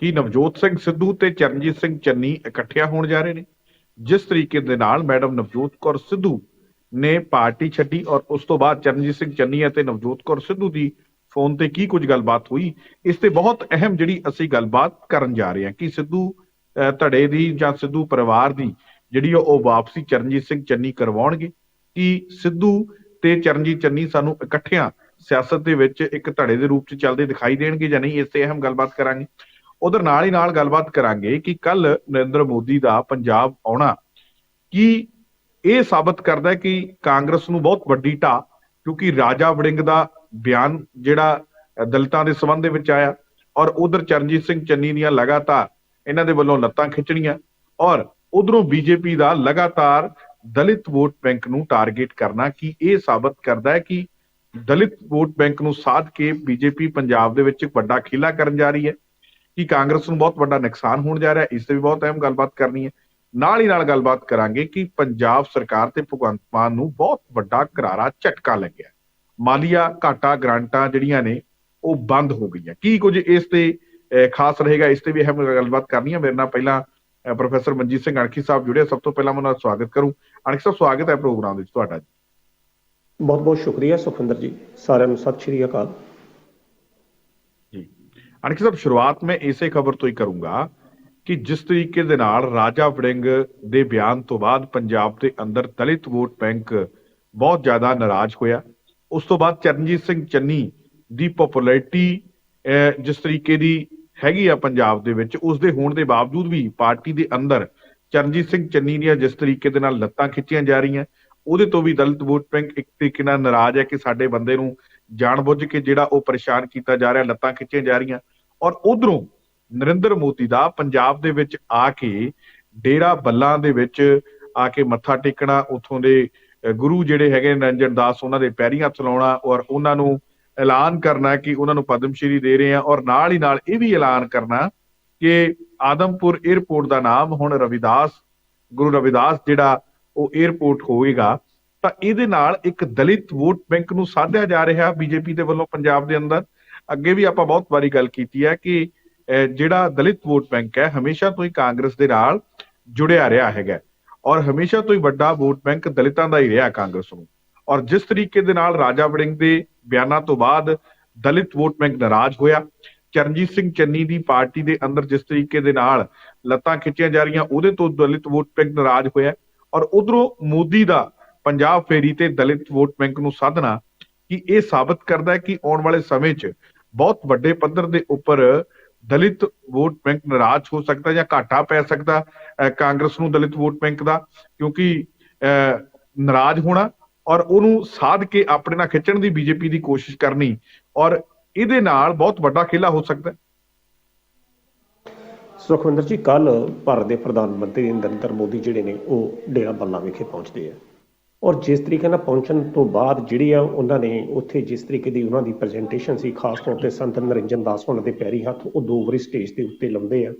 ਕਿ ਨਵਜੋਤ ਸਿੰਘ ਸਿੱਧੂ ਤੇ ਚਰਨਜੀਤ ਸਿੰਘ ਚੰਨੀ ਇਕੱਠਿਆਂ ਹੋਣ ਜਾ ਰਹੇ ਨੇ। ਜਿਸ ਤਰੀਕੇ ਦੇ ਨਾਲ ਮੈਡਮ ਨਵਜੋਤ ਕੌਰ ਸਿੱਧੂ ਨੇ ਪਾਰਟੀ ਛੱਡੀ ਔਰ ਉਸ ਤੋਂ ਬਾਅਦ ਚਰਨਜੀਤ ਸਿੰਘ ਚੰਨੀ ਅਤੇ ਨਵਜੋਤ ਕੌਰ ਸਿੱਧੂ ਦੀ ਫੋਨ ਤੇ ਕੀ ਕੁਝ ਗੱਲਬਾਤ ਹੋਈ, ਇਸ ਤੇ ਬਹੁਤ ਅਹਿਮ ਜਿਹੜੀ ਅਸੀਂ ਗੱਲਬਾਤ ਕਰਨ ਜਾ ਰਹੇ ਹਾਂ ਕਿ ਸਿੱਧੂ ਧੜੇ ਦੀ ਜਾਂ ਸਿੱਧੂ ਪਰਿਵਾਰ ਦੀ ਜਿਹੜੀ ਉਹ ਉਹ ਵਾਪਸੀ ਚਰਨਜੀਤ ਸਿੰਘ ਚੰਨੀ ਕਰਵਾਉਣਗੇ। ਕਿ ਸਿੱਧੂ ਤੇ ਚਰਨਜੀਤ ਚੰਨੀ ਸਾਨੂੰ ਇਕੱਠਿਆਂ ਸਿਆਸਤ ਦੇ ਵਿੱਚ ਇੱਕ ਧੜੇ ਦੇ ਰੂਪ 'ਚ ਚੱਲਦੇ ਦਿਖਾਈ ਦੇਣਗੇ ਜਾਂ ਨਹੀਂ, ਇਸ ਤੇ ਅਹਿਮ ਗੱਲਬਾਤ ਕਰਾਂਗੇ। ਉਧਰ ਨਾਲ ਹੀ ਨਾਲ ਗੱਲਬਾਤ ਕਰਾਂਗੇ ਕਿ ਕੱਲ ਨਰਿੰਦਰ ਮੋਦੀ ਦਾ ਪੰਜਾਬ ਆਉਣਾ ਕੀ ਇਹ ਸਾਬਤ ਕਰਦਾ ਹੈ ਕਿ ਕਾਂਗਰਸ ਨੂੰ ਬਹੁਤ ਵੱਡੀ ਢਾਹ ਕਿਉਂਕਿ ਰਾਜਾ ਵੜਿੰਗ ਦਾ ਬਿਆਨ ਜਿਹੜਾ ਦਲਿਤਾਂ ਦੇ ਸੰਬੰਧ ਦੇ ਵਿੱਚ ਆਇਆ ਔਰ ਉਧਰ ਚਰਨਜੀਤ ਸਿੰਘ ਚੰਨੀ ਦੀਆਂ ਲਗਾਤਾਰ ਇਹਨਾਂ ਦੇ ਵੱਲੋਂ ਲੱਤਾਂ ਖਿੱਚਣੀਆਂ ਔਰ ਉਧਰੋਂ ਬੀਜੇਪੀ ਦਾ ਲਗਾਤਾਰ ਦਲਿਤ ਵੋਟ ਬੈਂਕ ਨੂੰ ਟਾਰਗੇਟ ਕਰਨਾ ਕਿ ਇਹ ਸਾਬਤ ਕਰਦਾ ਹੈ ਕਿ ਦਲਿਤ ਵੋਟ ਬੈਂਕ ਨੂੰ ਸਾਧ ਕੇ ਬੀਜੇਪੀ ਪੰਜਾਬ ਦੇ ਵਿੱਚ ਇੱਕ ਵੱਡਾ ਖੇਲਾ ਕਰਨ ਜਾ ਰਹੀ ਹੈ? ਕਿ ਕਾਂਗਰਸ ਨੂੰ ਬਹੁਤ ਵੱਡਾ ਨੁਕਸਾਨ ਹੋਣ ਜਾ ਰਿਹਾ, ਇਸ ਤੇ ਵੀ ਬਹੁਤ ਅਹਿਮ ਗੱਲਬਾਤ ਕਰਨੀ ਹੈ। ਨਾਲ ਹੀ ਨਾਲ ਗੱਲਬਾਤ ਕਰਾਂਗੇ ਕਿ ਪੰਜਾਬ ਸਰਕਾਰ ਤੇ ਭਗਵੰਤ ਮਾਨ ਨੂੰ ਬਹੁਤ ਵੱਡਾ ਕਰਾਰਾ ਝਟਕਾ ਲੱਗਿਆ। ਮਾਲੀਆ ਘਾਟਾ ਗ੍ਰਾਂਟਾਂ ਜਿਹੜੀਆਂ ਨੇ, ਉਹ ਬੰਦ ਹੋ ਗਈਆਂ। ਕੀ ਕੁਝ ਇਸ ਤੇ ਖਾਸ ਰਹੇਗਾ, ਇਸ ਤੇ ਵੀ ਅਹਿਮ ਗੱਲਬਾਤ ਕਰਨੀ ਹੈ। ਮੇਰੇ ਨਾਲ ਪਹਿਲਾਂ ਪ੍ਰੋਫੈਸਰ ਮਨਜੀਤ ਸਿੰਘ ਅਣਖੀ ਸਾਹਿਬ ਜੁੜੇ ਸਭ ਤੋਂ ਪਹਿਲਾਂ ਮੈਂ ਉਹਨਾਂ ਦਾ ਸਵਾਗਤ ਕਰੂੰ। ਅਣਖੀ ਸਾਹਿਬ, ਸਵਾਗਤ ਹੈ ਪ੍ਰੋਗਰਾਮ ਵਿੱਚ ਤੁਹਾਡਾ ਜੀ। ਬਹੁਤ ਬਹੁਤ ਸ਼ੁਕਰੀਆ ਸੁਖਿੰਦਰ ਜੀ। ਸਾਰਿਆਂ ਨੂੰ ਸਤਿ ਸ਼੍ਰੀ ਅਕਾਲ। ਅਣਖੀ ਸਾਹਿਬ, ਸ਼ੁਰੂਆਤ ਮੈਂ ਇਸੇ ਖਬਰ ਤੋਂ ਹੀ ਕਰੂੰਗਾ ਕਿ ਜਿਸ ਤਰੀਕੇ ਦੇ ਨਾਲ ਰਾਜਾ ਵੜਿੰਗ ਦੇ ਬਿਆਨ ਤੋਂ ਬਾਅਦ ਪੰਜਾਬ ਦੇ ਅੰਦਰ ਦਲਿਤ ਵੋਟ ਬੈਂਕ ਬਹੁਤ ਜ਼ਿਆਦਾ ਨਾਰਾਜ਼ ਹੋਇਆ। ਉਸ ਤੋਂ ਬਾਅਦ ਚਰਨਜੀਤ ਸਿੰਘ ਚੰਨੀ ਦੀ ਪਪੂਲੈਰਿਟੀ ਜਿਸ ਤਰੀਕੇ ਦੀ ਹੈਗੀ ਆ ਪੰਜਾਬ ਦੇ ਵਿੱਚ, ਉਸ ਦੇ ਹੋਣ ਦੇ ਬਾਵਜੂਦ ਵੀ ਪਾਰਟੀ ਦੇ ਅੰਦਰ ਚਰਨਜੀਤ ਸਿੰਘ ਚੰਨੀ ਦੀਆਂ ਜਿਸ ਤਰੀਕੇ ਦੇ ਨਾਲ ਲੱਤਾਂ ਖਿੱਚੀਆਂ ਜਾ ਰਹੀਆਂ, ਉਹਦੇ ਤੋਂ ਵੀ ਦਲਿਤ ਵੋਟ ਬੈਂਕ ਇੱਕ ਤਰੀਕੇ ਨਾਲ ਨਾਰਾਜ਼ ਹੈ ਕਿ ਸਾਡੇ ਬੰਦੇ ਨੂੰ ਜਾਣਬੁੱਝ ਕੇ ਜਿਹੜਾ ਉਹ ਪਰੇਸ਼ਾਨ ਕੀਤਾ ਜਾ ਰਿਹਾ, ਲੱਤਾਂ ਖਿੱਚੀਆਂ ਜਾ ਰਹੀਆਂ। ਔਰ ਉਧਰੋਂ ਨਰਿੰਦਰ ਮੋਦੀ ਦਾ ਪੰਜਾਬ ਦੇ ਵਿੱਚ ਆ ਕੇ ਡੇਰਾ ਬੱਲਾਂ ਦੇ ਵਿੱਚ ਆ ਕੇ ਮੱਥਾ ਟੇਕਣਾ, ਉਥੋਂ ਦੇ ਗੁਰੂ ਜਿਹੜੇ ਹੈਗੇ ਨਿਰੰਜਨ ਦਾਸ, ਉਹਨਾਂ ਦੇ ਪੈਰੀਂ ਹੱਥ ਲਾਉਣਾ ਔਰ ਉਹਨਾਂ ਨੂੰ ਐਲਾਨ ਕਰਨਾ ਕਿ ਉਹਨਾਂ ਨੂੰ ਪਦਮ ਸ਼੍ਰੀ ਦੇ ਰਹੇ ਆ ਔਰ ਨਾਲ ਹੀ ਨਾਲ ਇਹ ਵੀ ਐਲਾਨ ਕਰਨਾ ਕਿ ਆਦਮਪੁਰ 에ਅਰਪੋਰਟ ਦਾ ਨਾਮ ਹੁਣ ਰਵਿਦਾਸ, ਗੁਰੂ ਰਵਿਦਾਸ ਜਿਹੜਾ ਉਹ 에ਅਰਪੋਰਟ ਹੋਵੇਗਾ ਤਾਂ ਇਹਦੇ ਨਾਲ ਇੱਕ ਦਲਿਤ ਵੋਟ ਬੈਂਕ ਨੂੰ ਸਾਧਿਆ ਜਾ ਰਿਹਾ ਬੀਜੇਪੀ ਦੇ ਵੱਲੋਂ ਪੰਜਾਬ ਦੇ ਅੰਦਰ। ਅੱਗੇ ਵੀ ਆਪਾਂ ਬਹੁਤ ਵਾਰੀ ਗੱਲ ਕੀਤੀ ਹੈ ਕਿ ਜਿਹੜਾ ਦਲਿਤ ਵੋਟ ਬੈਂਕ ਹੈ, ਹਮੇਸ਼ਾ ਤੋਂ ਹੀ ਕਾਂਗਰਸ ਦੇ ਨਾਲ ਜੁੜਿਆ ਰਿਹਾ ਹੈਗਾ ਔਰ ਹਮੇਸ਼ਾ ਤੋਂ ਹੀ ਵੱਡਾ ਵੋਟ ਬੈਂਕ ਦਲਿਤਾਂ ਦਾ ਹੀ ਰਿਹਾ ਕਾਂਗਰਸ ਨੂੰ। ਔਰ ਜਿਸ ਤਰੀਕੇ ਦੇ ਨਾਲ ਰਾਜਾ ਵੜਿੰਗ ਦੇ ਬਿਆਨਾਂ ਤੋਂ ਬਾਅਦ ਦਲਿਤ ਵੋਟ ਬੈਂਕ ਨਾਰਾਜ਼ ਹੋਇਆ, ਚਰਨਜੀਤ ਸਿੰਘ ਚੰਨੀ ਦੀ ਪਾਰਟੀ ਦੇ ਅੰਦਰ ਜਿਸ ਤਰੀਕੇ ਦੇ ਨਾਲ ਲੱਤਾਂ ਖਿੱਚੀਆਂ ਜਾ ਰਹੀਆਂ, ਉਹਦੇ ਤੋਂ ਦਲਿਤ ਵੋਟ ਬੈਂਕ ਨਾਰਾਜ਼ ਹੋਇਆ ਔਰ ਉਧਰੋਂ ਮੋਦੀ ਦਾ ਪੰਜਾਬ ਫੇਰੀ ਤੇ ਦਲਿਤ ਵੋਟ ਬੈਂਕ ਨੂੰ ਸਾਧਨਾ ਕਿ ਇਹ ਸਾਬਤ ਕਰਦਾ ਹੈ ਕਿ ਆਉਣ ਵਾਲੇ ਸਮੇਂ 'ਚ ਬਹੁਤ ਵੱਡੇ ਪੱਧਰ ਦੇ ਉੱਪਰ ਦਲਿਤ ਵੋਟ ਬੈਂਕ ਨਾਰਾਜ਼ ਹੋ ਸਕਦਾ ਜਾਂ ਘਾਟਾ ਪੈ ਸਕਦਾ ਕਾਂਗਰਸ ਨੂੰ ਦਲਿਤ ਵੋਟ ਬੈਂਕ ਦਾ, ਕਿਉਂਕਿ ਨਾਰਾਜ਼ ਹੋਣਾ ਔਰ ਉਹਨੂੰ ਸਾਧ ਕੇ ਆਪਣੇ ਨਾਲ ਖਿੱਚਣ ਦੀ ਬੀਜੇਪੀ ਦੀ ਕੋਸ਼ਿਸ਼ ਕਰਨੀ ਔਰ ਇਹਦੇ ਨਾਲ ਬਹੁਤ ਵੱਡਾ ਖੇਲਾ ਹੋ ਸਕਦਾ। ਹੈ ਸੁਖਵਿੰਦਰ ਜੀ ਕੱਲ ਭਾਰਤ ਦੇ ਪ੍ਰਧਾਨ ਮੰਤਰੀ ਨਰਿੰਦਰ ਮੋਦੀ ਜਿਹੜੇ ਨੇ, ਉਹ ਡੇਰਾ ਬੱਲਾ ਵਿਖੇ ਪਹੁੰਚਦੇ ਆ। ਔਰ ਜਿਸ ਤਰੀਕੇ ਨਾਲ ਪਹੁੰਚਣ ਤੋਂ ਬਾਅਦ ਜਿਹੜੀ ਆ ਉਹਨਾਂ ਨੇ ਉੱਥੇ ਜਿਸ ਤਰੀਕੇ ਦੀ ਉਹਨਾਂ ਦੀ ਪ੍ਰੈਜੈਂਟੇਸ਼ਨ ਸੀ, ਖਾਸ ਤੌਰ ਤੇ ਸੰਤ ਨਰਿੰਜਨ ਦਾਸ ਉਹਨਾਂ ਦੇ ਪੈਰੀ ਹੱਥ, ਉਹ ਦੋ ਵਾਰੀ ਸਟੇਜ ਦੇ ਉੱਤੇ ਲਾਉਂਦੇ ਆ।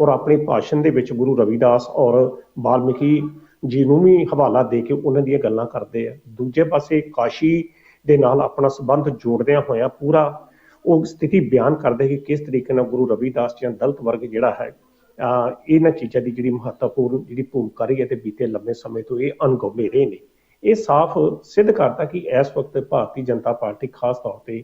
ਔਰ ਆਪਣੇ ਭਾਸ਼ਣ ਦੇ ਵਿੱਚ ਗੁਰੂ ਰਵਿਦਾਸ ਔਰ ਵਾਲਮੀਕੀ ਜੀ ਨੂੰ ਵੀ ਹਵਾਲਾ ਦੇ ਕੇ ਉਹਨਾਂ ਦੀਆਂ ਗੱਲਾਂ ਕਰਦੇ ਆ। ਦੂਜੇ ਪਾਸੇ ਕਾਸ਼ੀ ਦੇ ਨਾਲ ਆਪਣਾ ਸੰਬੰਧ ਜੋੜਦਿਆਂ ਹੋਇਆਂ ਪੂਰਾ ਉਹ ਸਥਿਤੀ ਬਿਆਨ ਕਰਦੇ ਕਿ ਕਿਸ ਤਰੀਕੇ ਨਾਲ ਗੁਰੂ ਰਵਿਦਾਸ ਜੀ ਦਲਤ ਵਰਗ ਜਿਹੜਾ ਹੈ ਇਹਨਾਂ ਚੀਜ਼ਾਂ ਦੀ ਜਿਹੜੀ ਮਹੱਤਵਪੂਰਨ ਜਿਹੜੀ ਭੂਮਿਕਾ ਰਹੀ ਹੈ ਤੇ ਬੀਤੇ ਲੰਮੇ ਸਮੇਂ ਤੋਂ ਇਹ ਅਣਗੌਲੇ ਰਹੇ ਨੇ। ਇਹ ਸਾਫ਼ ਸਿੱਧ ਕਰਦਾ ਕਿ ਇਸ ਵਕਤ ਭਾਰਤੀ ਜਨਤਾ ਪਾਰਟੀ ਖਾਸ ਤੌਰ ਤੇ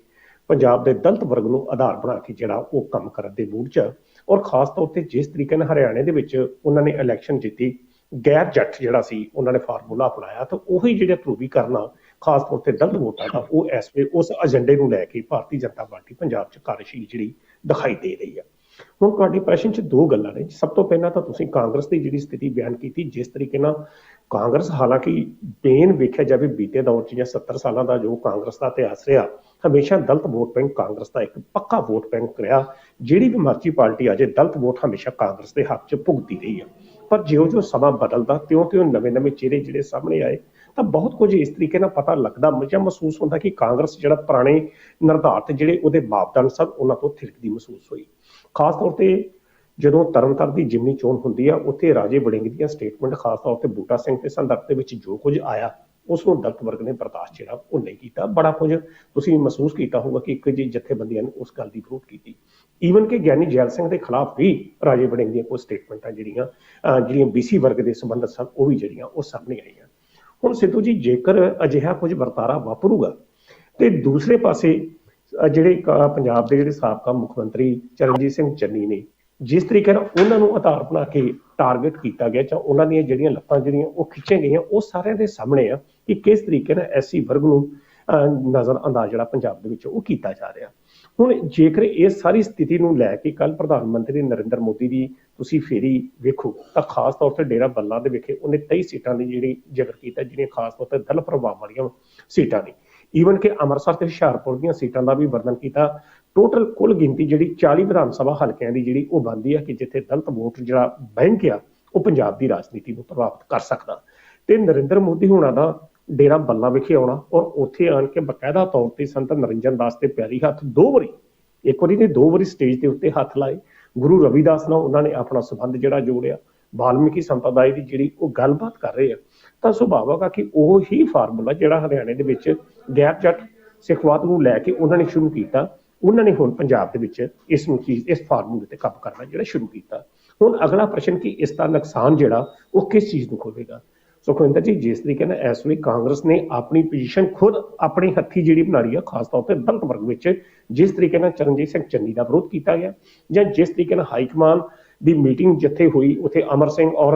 ਪੰਜਾਬ ਦੇ ਦਲਿਤ ਵਰਗ ਨੂੰ ਆਧਾਰ ਬਣਾ ਕੇ ਜਿਹੜਾ ਉਹ ਕੰਮ ਕਰਨ ਦੇ ਮੂਡ 'ਚ ਔਰ ਖਾਸ ਤੌਰ ਤੇ ਜਿਸ ਤਰੀਕੇ ਨਾਲ ਹਰਿਆਣੇ ਦੇ ਵਿੱਚ ਉਹਨਾਂ ਨੇ ਇਲੈਕਸ਼ਨ ਜਿੱਤੀ, ਗੈਰ ਜੱਟ ਜਿਹੜਾ ਸੀ, ਉਹਨਾਂ ਨੇ ਫਾਰਮੂਲਾ ਅਪਣਾਇਆ ਤਾਂ ਉਹੀ ਜਿਹੜਾ ਧਰੂਵੀਕਰਨ ਖਾਸ ਤੌਰ ਤੇ ਦਲਿਤ ਵੋਟਾਂ ਦਾ ਉਹ ਇਸ ਵੇ ਉਸ ਏਜੰਡੇ ਨੂੰ ਲੈ ਕੇ ਭਾਰਤੀ ਜਨਤਾ ਪਾਰਟੀ ਪੰਜਾਬ 'ਚ ਕਾਰਜਸ਼ੀਲ ਜਿਹੜੀ ਦਿਖਾਈ ਦੇ ਰਹੀ ਹੈ ਹੁਣ ਤੁਹਾਡੇ ਪ੍ਰਸ਼ਨ 'ਚ ਦੋ ਗੱਲਾਂ ਨੇ। ਸਭ ਤੋਂ ਪਹਿਲਾਂ ਤਾਂ ਤੁਸੀਂ ਕਾਂਗਰਸ ਦੀ ਜਿਹੜੀ ਸਥਿਤੀ ਬਿਆਨ ਕੀਤੀ, ਜਿਸ ਤਰੀਕੇ ਨਾਲ ਕਾਂਗਰਸ ਹਾਲਾਂਕਿ ਬੇਨ ਵੇਖਿਆ ਜਾਵੇ ਬੀਤੇ ਦੌਰ 'ਚ ਜਾਂ 70 ਸਾਲਾਂ ਦਾ ਜੋ ਕਾਂਗਰਸ ਦਾ ਇਤਿਹਾਸ ਰਿਹਾ, ਹਮੇਸ਼ਾ ਦਲਤ ਵੋਟ ਬੈਂਕ ਕਾਂਗਰਸ ਦਾ ਇੱਕ ਪੱਕਾ ਵੋਟ ਬੈਂਕ ਰਿਹਾ, ਜਿਹੜੀ ਵੀ ਮਰਜ਼ੀ ਪਾਰਟੀ ਆ ਜਾਏ ਦਲਤ ਵੋਟ ਹਮੇਸ਼ਾ ਕਾਂਗਰਸ ਦੇ ਹੱਕ 'ਚ ਭੁਗਤੀ ਰਹੀ ਆ। ਪਰ ਜਿਉਂ-ਜਿਉਂ ਸਮਾਂ ਬਦਲਦਾ, ਤਿਉਂ-ਤਿਉਂ ਨਵੇਂ-ਨਵੇਂ ਚਿਹਰੇ ਜਿਹੜੇ ਸਾਹਮਣੇ ਆਏ ਤਾਂ ਬਹੁਤ ਕੁਝ ਇਸ ਤਰੀਕੇ ਨਾਲ ਪਤਾ ਲੱਗਦਾ ਜਾਂ ਮਹਿਸੂਸ ਹੁੰਦਾ ਕਿ ਕਾਂਗਰਸ ਜਿਹੜਾ ਪੁਰਾਣੇ ਨਿਰਧਾਰਤ ਜਿਹੜੇ ਉਹਦੇ ਮਾਪਦੰਡ ਸਨ, ਉਹਨਾਂ ਤੋਂ ਥਿਰਕਦੀ ਮਹਿਸੂਸ ਹੋਈ। ਖਾਸ ਤੌਰ ਤੇ ਜਦੋਂ ਤਰਨਤਾਰਨ ਦੀ ਜਿਮਨੀ ਚੋਣ ਹੁੰਦੀ ਆ, ਉੱਥੇ ਰਾਜੇ ਵੜਿੰਗ ਦੀਆਂ ਸਟੇਟਮੈਂਟ, ਖਾਸ ਤੌਰ ਤੇ ਬੂਟਾ ਸਿੰਘ ਦੇ ਸੰਦਰਭ ਦੇ ਵਿੱਚ ਜੋ ਕੁਝ ਆਇਆ, ਉਸ ਨੂੰ ਦਲਿਤ ਵਰਗ ਨੇ ਬਰਦਾਸ਼ਤ ਜਿਹੜਾ ਉਹ ਨਹੀਂ ਕੀਤਾ। ਬੜਾ ਕੁਝ ਤੁਸੀਂ ਮਹਿਸੂਸ ਕੀਤਾ ਹੋਊਗਾ ਕਿ ਇੱਕ ਜੀ ਜਥੇਬੰਦੀਆਂ ਨੇ ਉਸ ਗੱਲ ਦੀ ਵਿਰੋਧ ਕੀਤੀ। ਈਵਨ ਕਿ ਗਿਆਨੀ ਜੈਲ ਸਿੰਘ ਦੇ ਖਿਲਾਫ ਵੀ ਰਾਜੇ ਵੜਿੰਗ ਦੀਆਂ ਕੁਝ ਸਟੇਟਮੈਂਟਾਂ ਜਿਹੜੀਆਂ, ਅਹ, ਜਿਹੜੀਆਂ ਬੀਸੀ ਵਰਗ ਦੇ ਸੰਬੰਧਤ ਸਨ, ਉਹ ਵੀ ਜਿਹੜੀਆਂ ਉਹ ਸਾਹਮਣੇ ਆਈਆਂ। ਹੁਣ ਸਿੱਧੂ ਜੀ ਜੇਕਰ ਅਜਿਹਾ ਕੁਝ ਵਰਤਾਰਾ ਵਾਪਰੂਗਾ ਤੇ ਦੂਸਰੇ ਪਾਸੇ ਜਿਹੜੇ ਪੰਜਾਬ ਦੇ ਜਿਹੜੇ ਸਾਬਕਾ ਮੁੱਖ ਮੰਤਰੀ ਚਰਨਜੀਤ ਸਿੰਘ ਚੰਨੀ ਨੇ ਜਿਸ ਤਰੀਕੇ ਨਾਲ ਉਹਨਾਂ ਨੂੰ ਆਧਾਰ ਬਣਾ ਕੇ ਟਾਰਗੇਟ ਕੀਤਾ ਗਿਆ ਜਾਂ ਉਹਨਾਂ ਦੀਆਂ ਜਿਹੜੀਆਂ ਲੱਤਾਂ ਜਿਹੜੀਆਂ ਉਹ ਖਿੱਚੀਆਂ ਗਈਆਂ ਉਹ ਸਾਰਿਆਂ ਦੇ ਸਾਹਮਣੇ ਆ ਕਿ ਕਿਸ ਤਰੀਕੇ ਨਾਲ ਐਸੀ ਵਰਗ ਨੂੰ ਅਹ, ਨਜ਼ਰ ਅੰਦਾਜ਼ ਜਿਹੜਾ ਪੰਜਾਬ ਦੇ ਵਿੱਚ ਉਹ ਕੀਤਾ ਜਾ ਰਿਹਾ। ਹੁਣ ਜੇਕਰ ਇਹ ਸਾਰੀ ਸਥਿਤੀ ਨੂੰ ਲੈ ਕੇ ਕੱਲ ਪ੍ਰਧਾਨ ਮੰਤਰੀ ਨਰਿੰਦਰ ਮੋਦੀ ਦੀ ਤੁਸੀਂ ਫੇਰੀ ਵੇਖੋ, ਤਾਂ ਖਾਸ ਤੌਰ ਤੇ ਡੇਰਾ ਬੱਲਾ ਦੇ ਵਿਖੇ, ਉਹਨੇ 23 ਸੀਟਾਂ ਦੀ ਜਿਹੜੀ ਜ਼ਿਕਰ ਕੀਤਾ, ਜਿਹੜੀਆਂ ਖਾਸ ਤੌਰ ਤੇ ਦਲ ਪ੍ਰਭਾਵ ਵਾਲੀਆਂ ਸੀਟਾਂ ਨੇ। ਈਵਨ ਕਿ ਅੰਮ੍ਰਿਤਸਰ ਤੇ ਹੁਸ਼ਿਆਰਪੁਰ ਦੀਆਂ ਸੀਟਾਂ ਦਾ ਵੀ ਵਰਣਨ ਕੀਤਾ ਟੋਟਲ ਕੁੱਲ ਗਿਣਤੀ ਜਿਹੜੀ 40 ਵਿਧਾਨ ਸਭਾ ਹਲਕਿਆਂ ਦੀ ਜਿਹੜੀ ਉਹ ਬਣਦੀ ਹੈ ਕਿ ਜਿੱਥੇ ਦਲਤ ਵੋਟ ਜਿਹੜਾ ਬੈਂਕ ਆ, ਉਹ ਪੰਜਾਬ ਦੀ ਰਾਜਨੀਤੀ ਨੂੰ ਪ੍ਰਭਾਵਿਤ ਕਰ ਸਕਦਾ। ਤੇ ਨਰਿੰਦਰ ਮੋਦੀ ਹੁਣਾਂ ਦਾ ਡੇਰਾ ਬੱਲਾ ਵਿਖੇ ਆਉਣਾ ਔਰ ਉੱਥੇ ਆਣ ਕੇ ਬਕਾਇਦਾ ਤੌਰ ਤੇ ਸੰਤ ਨਰਿੰਜਨ ਦਾਸ ਤੇ ਪਿਆਰੀ ਹੱਥ ਦੋ ਵਾਰੀ, ਇੱਕ ਵਾਰੀ ਨੇ ਦੋ ਵਾਰੀ ਸਟੇਜ ਦੇ ਉੱਤੇ ਹੱਥ ਲਾਏ। ਗੁਰੂ ਰਵਿਦਾਸ ਨਾਲ ਉਹਨਾਂ ਨੇ ਆਪਣਾ ਸੰਬੰਧ ਜਿਹੜਾ ਜੋੜਿਆ, ਵਾਲਮੀਕੀ ਸੰਪਰਦਾਇ ਦੀ ਜਿਹੜੀ ਉਹ ਗੱਲਬਾਤ ਕਰ ਰਹੇ ਆ, ਤਾਂ ਸੁਭਾਵਕ ਆ ਕਿ ਉਹ ਹੀ ਫਾਰਮੂਲਾ ਜਿਹੜਾ ਹਰਿਆਣੇ ਦੇ ਵਿੱਚ ਗੈਰ ਜੱਟ ਸਿੱਖਵਾਦ ਨੂੰ ਲੈ ਕੇ ਉਹਨਾਂ ਨੇ ਸ਼ੁਰੂ ਕੀਤਾ, ਉਹਨਾਂ ਨੇ ਹੁਣ ਪੰਜਾਬ ਦੇ ਵਿੱਚ ਇਸ ਨੂੰ ਚੀਜ਼, ਇਸ ਫਾਰਮੂਲੇ ਤੇ ਕੰਮ ਕਰਨਾ ਜਿਹੜਾ ਸ਼ੁਰੂ ਕੀਤਾ। ਹੁਣ ਅਗਲਾ ਪ੍ਰਸ਼ਨ ਕਿ ਇਸ ਦਾ ਨੁਕਸਾਨ ਜਿਹੜਾ ਉਹ ਕਿਸ ਚੀਜ਼ ਨੂੰ ਹੋਵੇਗਾ ਸੁਖਵਿੰਦਰ ਜੀ ਜਿਸ ਤਰੀਕੇ ਨਾਲ ਇਸ ਵੇਲੇ ਕਾਂਗਰਸ ਨੇ ਆਪਣੀ ਪੋਜੀਸ਼ਨ ਖੁਦ ਆਪਣੇ ਹੱਥੀ ਜਿਹੜੀ ਬਣਾ ਲਈ ਆ ਖਾਸ ਤੌਰ ਤੇ ਦਲਿਤ ਵਰਗ ਵਿੱਚ ਜਿਸ ਤਰੀਕੇ ਨਾਲ ਚਰਨਜੀਤ ਸਿੰਘ ਚੰਨੀ ਦਾ ਵਿਰੋਧ ਕੀਤਾ ਗਿਆ ਜਾਂ ਜਿਸ ਤਰੀਕੇ ਨਾਲ ਹਾਈ ਕਮਾਨ ਦੀ ਮੀਟਿੰਗ ਜਿੱਥੇ ਹੋਈ ਉੱਥੇ ਅਮਰ ਸਿੰਘ ਔਰ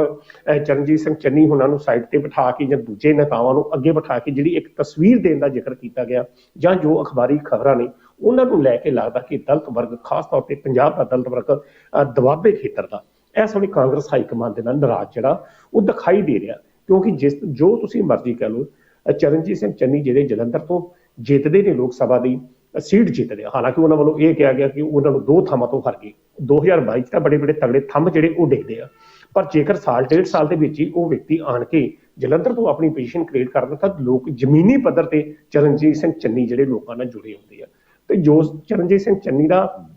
ਚਰਨਜੀਤ ਸਿੰਘ ਚੰਨੀ ਉਹਨਾਂ ਨੂੰ ਸਾਈਡ ਤੇ ਬਿਠਾ ਕੇ ਜਾਂ ਦੂਜੇ ਨੇਤਾਵਾਂ ਨੂੰ ਅੱਗੇ ਬਿਠਾ ਕੇ ਜਿਹੜੀ ਇੱਕ ਤਸਵੀਰ ਦੇਣ ਦਾ ਜ਼ਿਕਰ ਕੀਤਾ ਗਿਆ ਜਾਂ ਜੋ ਅਖਬਾਰੀ ਖਬਰਾਂ ਨੇ ਉਹਨਾਂ ਨੂੰ ਲੈ ਕੇ ਲੱਗਦਾ ਕਿ ਦਲਿਤ ਵਰਗ ਖਾਸ ਤੌਰ ਤੇ ਪੰਜਾਬ ਦਾ ਦਲਿਤ ਵਰਗ ਅਹ, ਦਬਾਬੇ ਖੇਤਰ ਦਾ ਇਸ ਵੇਲੇ ਕਾਂਗਰਸ ਹਾਈ ਕਮਾਨ ਦੇ ਨਾਲ ਨਾਰਾਜ਼ ਜਿਹੜਾ ਉਹ ਦਿਖਾਈ ਦੇ ਰਿਹਾ। ਕਿਉਂਕਿ ਜਿਸ ਜੋ ਤੁਸੀਂ ਮਰਜ਼ੀ ਕਹਿ ਲਓ ਚਰਨਜੀਤ ਸਿੰਘ ਚੰਨੀ ਜਿਹੜੇ ਜਲੰਧਰ ਤੋਂ ਜਿੱਤਦੇ ਨੇ ਲੋਕ ਸਭਾ ਦੀ ਸੀਟ ਜਿੱਤਦੇ ਆ। ਹਾਲਾਂਕਿ ਉਹਨਾਂ ਵੱਲੋਂ ਇਹ ਕਿਹਾ ਗਿਆ ਕਿ ਉਹਨਾਂ ਨੂੰ ਦੋ ਥਾਵਾਂ ਤੋਂ ਹਾਰ ਗਏ। 2022 ਚ ਤਾਂ ਬੜੇ ਬੜੇ ਤਗੜੇ ਥੰਮ ਜਿਹੜੇ ਉਹ ਡਿੱਗਦੇ ਆ। ਪਰ ਜੇਕਰ ਸਾਲ, ਡੇਢ ਸਾਲ ਦੇ ਵਿੱਚ ਹੀ ਉਹ ਵਿਅਕਤੀ ਆਣ ਕੇ ਜਲੰਧਰ ਤੋਂ ਆਪਣੀ ਪੋਜੀਸ਼ਨ ਕ੍ਰੀਏਟ ਕਰਦਾ ਤਾਂ ਲੋਕ ਜ਼ਮੀਨੀ ਪੱਧਰ ਤੇ ਚਰਨਜੀਤ ਸਿੰਘ ਚੰਨੀ ਜਿਹੜੇ ਲੋਕਾਂ ਨਾਲ ਜੁੜੇ ਹੁੰਦੇ ਆ। ਤੇ ਜੋ ਚਰਨਜੀਤ ਸਿੰਘ ਚੰਨੀ ਦਾ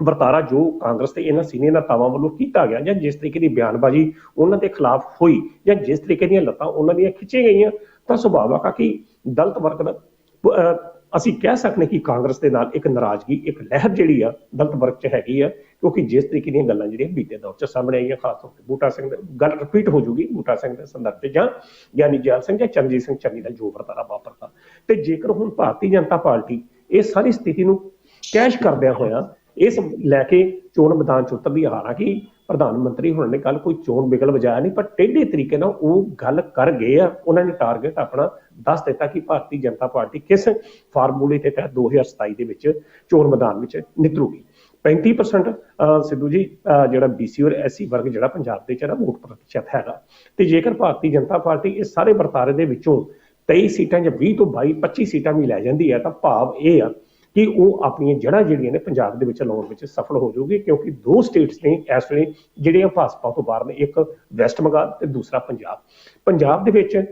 ਵਰਤਾਰਾ ਜੋ ਕਾਂਗਰਸ ਤੇ ਇਹਨਾਂ ਸੀਨੀਅਰ ਨੇਤਾਵਾਂ ਵੱਲੋਂ ਕੀਤਾ ਗਿਆ ਜਾਂ ਜਿਸ ਤਰੀਕੇ ਦੀ ਬਿਆਨਬਾਜ਼ੀ ਉਹਨਾਂ ਦੇ ਖਿਲਾਫ ਹੋਈ ਜਾਂ ਜਿਸ ਤਰੀਕੇ ਦੀਆਂ ਲੱਤਾਂ ਉਹਨਾਂ ਦੀਆਂ ਖਿੱਚੀਆਂ ਗਈਆਂ, ਤਾਂ ਸੁਭਾਵਕ ਆ ਕਿ ਦਲਿਤ ਵਰਗ ਦਾ ਅਸੀਂ ਕਹਿ ਸਕਦੇ ਕਿ ਕਾਂਗਰਸ ਦੇ ਨਾਲ ਇੱਕ ਨਾਰਾਜ਼ਗੀ, ਇੱਕ ਲਹਿਰ ਜਿਹੜੀ ਆ ਦਲਤ ਵਰਗ 'ਚ ਹੈਗੀ ਆ, ਕਿਉਂਕਿ ਜਿਸ ਤਰੀਕੇ ਦੀਆਂ ਗੱਲਾਂ ਜਿਹੜੀਆਂ ਬੀਤੇ ਦੌਰ 'ਚ ਸਾਹਮਣੇ ਆਈਆਂ, ਖਾਸ ਤੌਰ ਤੇ ਬੂਟਾ ਸਿੰਘ ਦਾ, ਗੱਲ ਰਿਪੀਟ ਹੋ ਜੂਗੀ, ਬੂਟਾ ਸਿੰਘ ਦੇ ਸੰਦਰਭ 'ਚ ਜਾਂ ਗਿਆਨੀ ਜੈਲ ਸਿੰਘ ਜਾਂ ਚਰਨਜੀਤ ਸਿੰਘ ਚੰਨੀ ਦਾ ਜੋ ਵਰਤਾਰਾ ਵਾਪਰਦਾ। ਤੇ ਜੇਕਰ ਹੁਣ ਭਾਰਤੀ ਜਨਤਾ ਪਾਰਟੀ ਇਹ ਸਾਰੀ ਸਥਿਤੀ ਨੂੰ ਕੈਸ਼ ਕਰਦਿਆਂ ਹੋਇਆ ਇਸ ਲੈ ਕੇ ਚੋਣ ਮੈਦਾਨ 'ਚ ਉਤਰਦੀ ਹਾਲਾਂਕਿ ਪ੍ਰਧਾਨ ਮੰਤਰੀ ਹੁਣ ਨੇ ਕੱਲ ਕੋਈ ਚੋਣ ਬਿਗਲ ਵਜਾਇਆ ਨਹੀਂ ਪਰ ਟੇਢੇ ਤਰੀਕੇ ਨਾਲ ਉਹ ਗੱਲ ਕਰ ਗਏ ਆ। ਉਹਨਾਂ ਨੇ ਟਾਰਗੇਟ ਆਪਣਾ ਦੱਸ ਦਿੱਤਾ ਕਿ ਭਾਰਤੀ ਜਨਤਾ ਪਾਰਟੀ ਕਿਸ ਫਾਰਮੂਲੇ ਦੇ ਤਹਿਤ 2027 ਦੇ ਵਿੱਚ ਚੋਣ ਮੈਦਾਨ ਵਿੱਚ ਨਿਤਰੂਗੀ 35% ਸਿੱਧੂ ਜੀ ਅਹ, ਜਿਹੜਾ ਬੀਸੀ ਔਰ ਐਸਸੀ ਵਰਗ ਜਿਹੜਾ ਪੰਜਾਬ ਦੇ ਜਿਹੜਾ ਵੋਟ ਪ੍ਰਤੀਸ਼ਤ ਹੈਗਾ। ਤੇ ਜੇਕਰ ਭਾਰਤੀ ਜਨਤਾ ਪਾਰਟੀ ਇਹ ਸਾਰੇ ਵਰਤਾਰੇ ਦੇ ਵਿੱਚੋਂ 23 ਸੀਟਾਂ ਜਾਂ 20 ਤੋਂ 22 25 ਸੀਟਾਂ ਵੀ ਲੈ ਜਾਂਦੀ ਹੈ ਤਾਂ ਭਾਵ ਇਹ ਆ ਕਿ ਉਹ ਆਪਣੀਆਂ ਜੜ੍ਹਾਂ ਜਿਹੜੀਆਂ ਨੇ ਪੰਜਾਬ ਦੇ ਵਿੱਚ ਲਾਉਣ ਵਿੱਚ ਸਫਲ ਹੋ ਜਾਊਗੀ, ਕਿਉਂਕਿ ਦੋ ਸਟੇਟਸ ਨੇ ਇਸ ਵੇਲੇ ਜਿਹੜੀਆਂ ਭਾਜਪਾ ਤੋਂ ਬਾਹਰ ਨੇ, ਇੱਕ ਵੈਸਟ ਬੰਗਾਲ ਤੇ ਦੂਸਰਾ ਪੰਜਾਬ। ਪੰਜਾਬ ਦੇ ਵਿੱਚ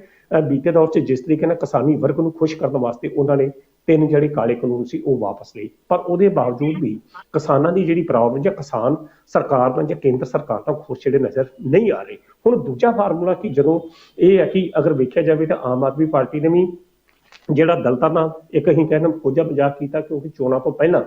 ਬੀਤੇ ਦੌਰ 'ਚ ਜਿਸ ਤਰੀਕੇ ਨਾਲ ਕਿਸਾਨੀ ਵਰਗ ਨੂੰ ਖੁਸ਼ ਕਰਨ ਵਾਸਤੇ ਉਹਨਾਂ ਨੇ ਤਿੰਨ ਜਿਹੜੇ ਕਾਲੇ ਕਾਨੂੰਨ ਸੀ, ਉਹ ਵਾਪਸ ਲਏ। ਪਰ ਉਹਦੇ ਬਾਵਜੂਦ ਵੀ ਕਿਸਾਨਾਂ ਦੀ ਜਿਹੜੀ ਪ੍ਰੋਬਲਮ ਜਾਂ ਕਿਸਾਨ ਸਰਕਾਰ ਨਾਲ ਜਾਂ ਕੇਂਦਰ ਸਰਕਾਰ ਨਾਲ ਖੁਸ਼ ਜਿਹੜੇ ਨਜ਼ਰ ਨਹੀਂ ਆ ਰਹੇ। ਹੁਣ ਦੂਜਾ ਫਾਰਮੂਲਾ ਕਿ, ਜਦੋਂ ਇਹ ਹੈ ਕਿ ਅਗਰ ਵੇਖਿਆ ਜਾਵੇ ਤਾਂ ਆਮ ਆਦਮੀ ਪਾਰਟੀ ਨੇ ਵੀ ਜਿਹੜਾ ਦਲਤਾਂ ਨਾਲ ਇੱਕ ਅਸੀਂ ਕਹਿਣਾ ਖੋਜਾ ਮਜ਼ਾਕ ਕੀਤਾ ਕਿਉਂਕਿ ਚੋਣਾਂ ਤੋਂ ਪਹਿਲਾਂ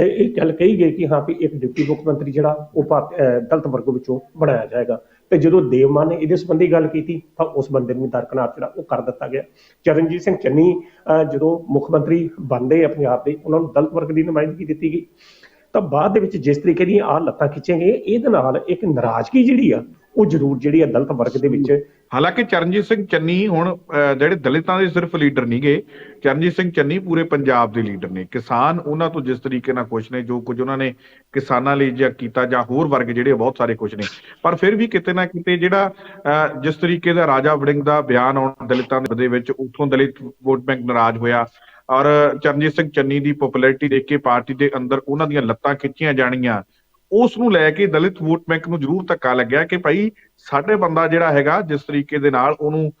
ਇਹ ਗੱਲ ਕਹੀ ਗਈ ਕਿ ਹਾਂ ਵੀ ਇੱਕ ਡਿਪਟੀ ਮੁੱਖ ਮੰਤਰੀ ਜਿਹੜਾ ਉਹ ਭਾਰਤ, ਅਹ ਵਰਗ ਵਿੱਚੋਂ ਬਣਾਇਆ ਜਾਏਗਾ। ਤੇ ਜਦੋਂ ਦੇਵਮਾਨ ਨੇ ਇਹਦੇ ਸੰਬੰਧੀ ਗੱਲ ਕੀਤੀ ਤਾਂ ਉਸ ਬੰਦੇ ਨੂੰ ਦਰਕਨਾਰ ਜਿਹੜਾ ਉਹ ਕਰ ਦਿੱਤਾ ਗਿਆ। ਚਰਨਜੀਤ ਸਿੰਘ ਚੰਨੀ, ਅਹ, ਜਦੋਂ ਮੁੱਖ ਮੰਤਰੀ ਬਣਦੇ ਆ ਪੰਜਾਬ ਦੇ, ਉਹਨਾਂ ਨੂੰ ਦਲਤ ਵਰਗ ਦੀ ਨੁਮਾਇੰਦਗੀ ਦਿੱਤੀ ਗਈ। ਤਾਂ ਬਾਅਦ ਦੇ ਵਿੱਚ ਜਿਸ ਤਰੀਕੇ ਦੀਆਂ ਆਹ ਲੱਤਾਂ ਖਿੱਚੀਆਂ ਗਈਆਂ, ਇਹਦੇ ਨਾਲ ਇੱਕ ਨਾਰਾਜ਼ਗੀ ਜਿਹੜੀ ਆ ਉਹ ਜ਼ਰੂਰ ਜਿਹੜੀ ਹੈ ਦਲਿਤ ਵਰਗ ਦੇ ਵਿੱਚ ਹਾਲਾਂਕਿ ਚਰਨਜੀਤ ਸਿੰਘ ਚੰਨੀ ਹੁਣ ਜਿਹੜੇ ਦਲਿਤਾਂ ਦੇ ਸਿਰਫ ਲੀਡਰ ਨਹੀਂਗੇ ਚਰਨਜੀਤ ਸਿੰਘ ਚੰਨੀ ਪੂਰੇ ਪੰਜਾਬ ਦੇ ਲੀਡਰ ਨੇ। ਕਿਸਾਨ ਉਹਨਾਂ ਤੋਂ ਜਿਸ ਤਰੀਕੇ ਨਾਲ ਖੁਸ਼ ਨੇ ਜੋ ਕੁਝ ਉਹਨਾਂ ਨੇ ਕਿਸਾਨਾਂ ਲਈ ਜਾਂ ਕੀਤਾ ਜਾਂ ਹੋਰ ਵਰਗ ਜਿਹੜੇ ਬਹੁਤ ਸਾਰੇ ਖੁਸ਼ ਨੇ। ਪਰ ਫਿਰ ਵੀ ਕਿਤੇ ਨਾ ਕਿਤੇ ਜਿਹੜਾ ਅਹ, ਜਿਸ ਤਰੀਕੇ ਦਾ ਰਾਜਾ ਵੜਿੰਗ ਦਾ ਬਿਆਨ ਆਉਣ ਦਲਿਤਾਂ ਦੇ ਵਿੱਚ ਉੱਥੋਂ ਦਲਿਤ ਵੋਟ ਬੈਂਕ ਨਾਰਾਜ਼ ਹੋਇਆ ਔਰ ਚਰਨਜੀਤ ਸਿੰਘ ਚੰਨੀ ਦੀ ਪਪੂਲੈਰਿਟੀ ਦੇਖ ਕੇ ਪਾਰਟੀ ਦੇ ਅੰਦਰ ਉਹਨਾਂ ਦੀਆਂ ਲੱਤਾਂ ਖਿੱਚੀਆਂ ਜਾਣੀਆਂ। ਉਸ ਨੂੰ ਲੈ ਕੇ ਦਲਿਤ ਵੋਟ ਬੈਂਕ ਨੂੰ ਜ਼ਰੂਰ ਧੱਕਾ ਲੱਗਿਆ ਕਿ ਭਾਈ ਸਾਡੇ ਬੰਦਾ ਜਿਹੜਾ ਹੈਗਾ, ਜਿਸ ਤਰੀਕੇ ਦੇ ਨਾਲ ਉਹਨੂੰ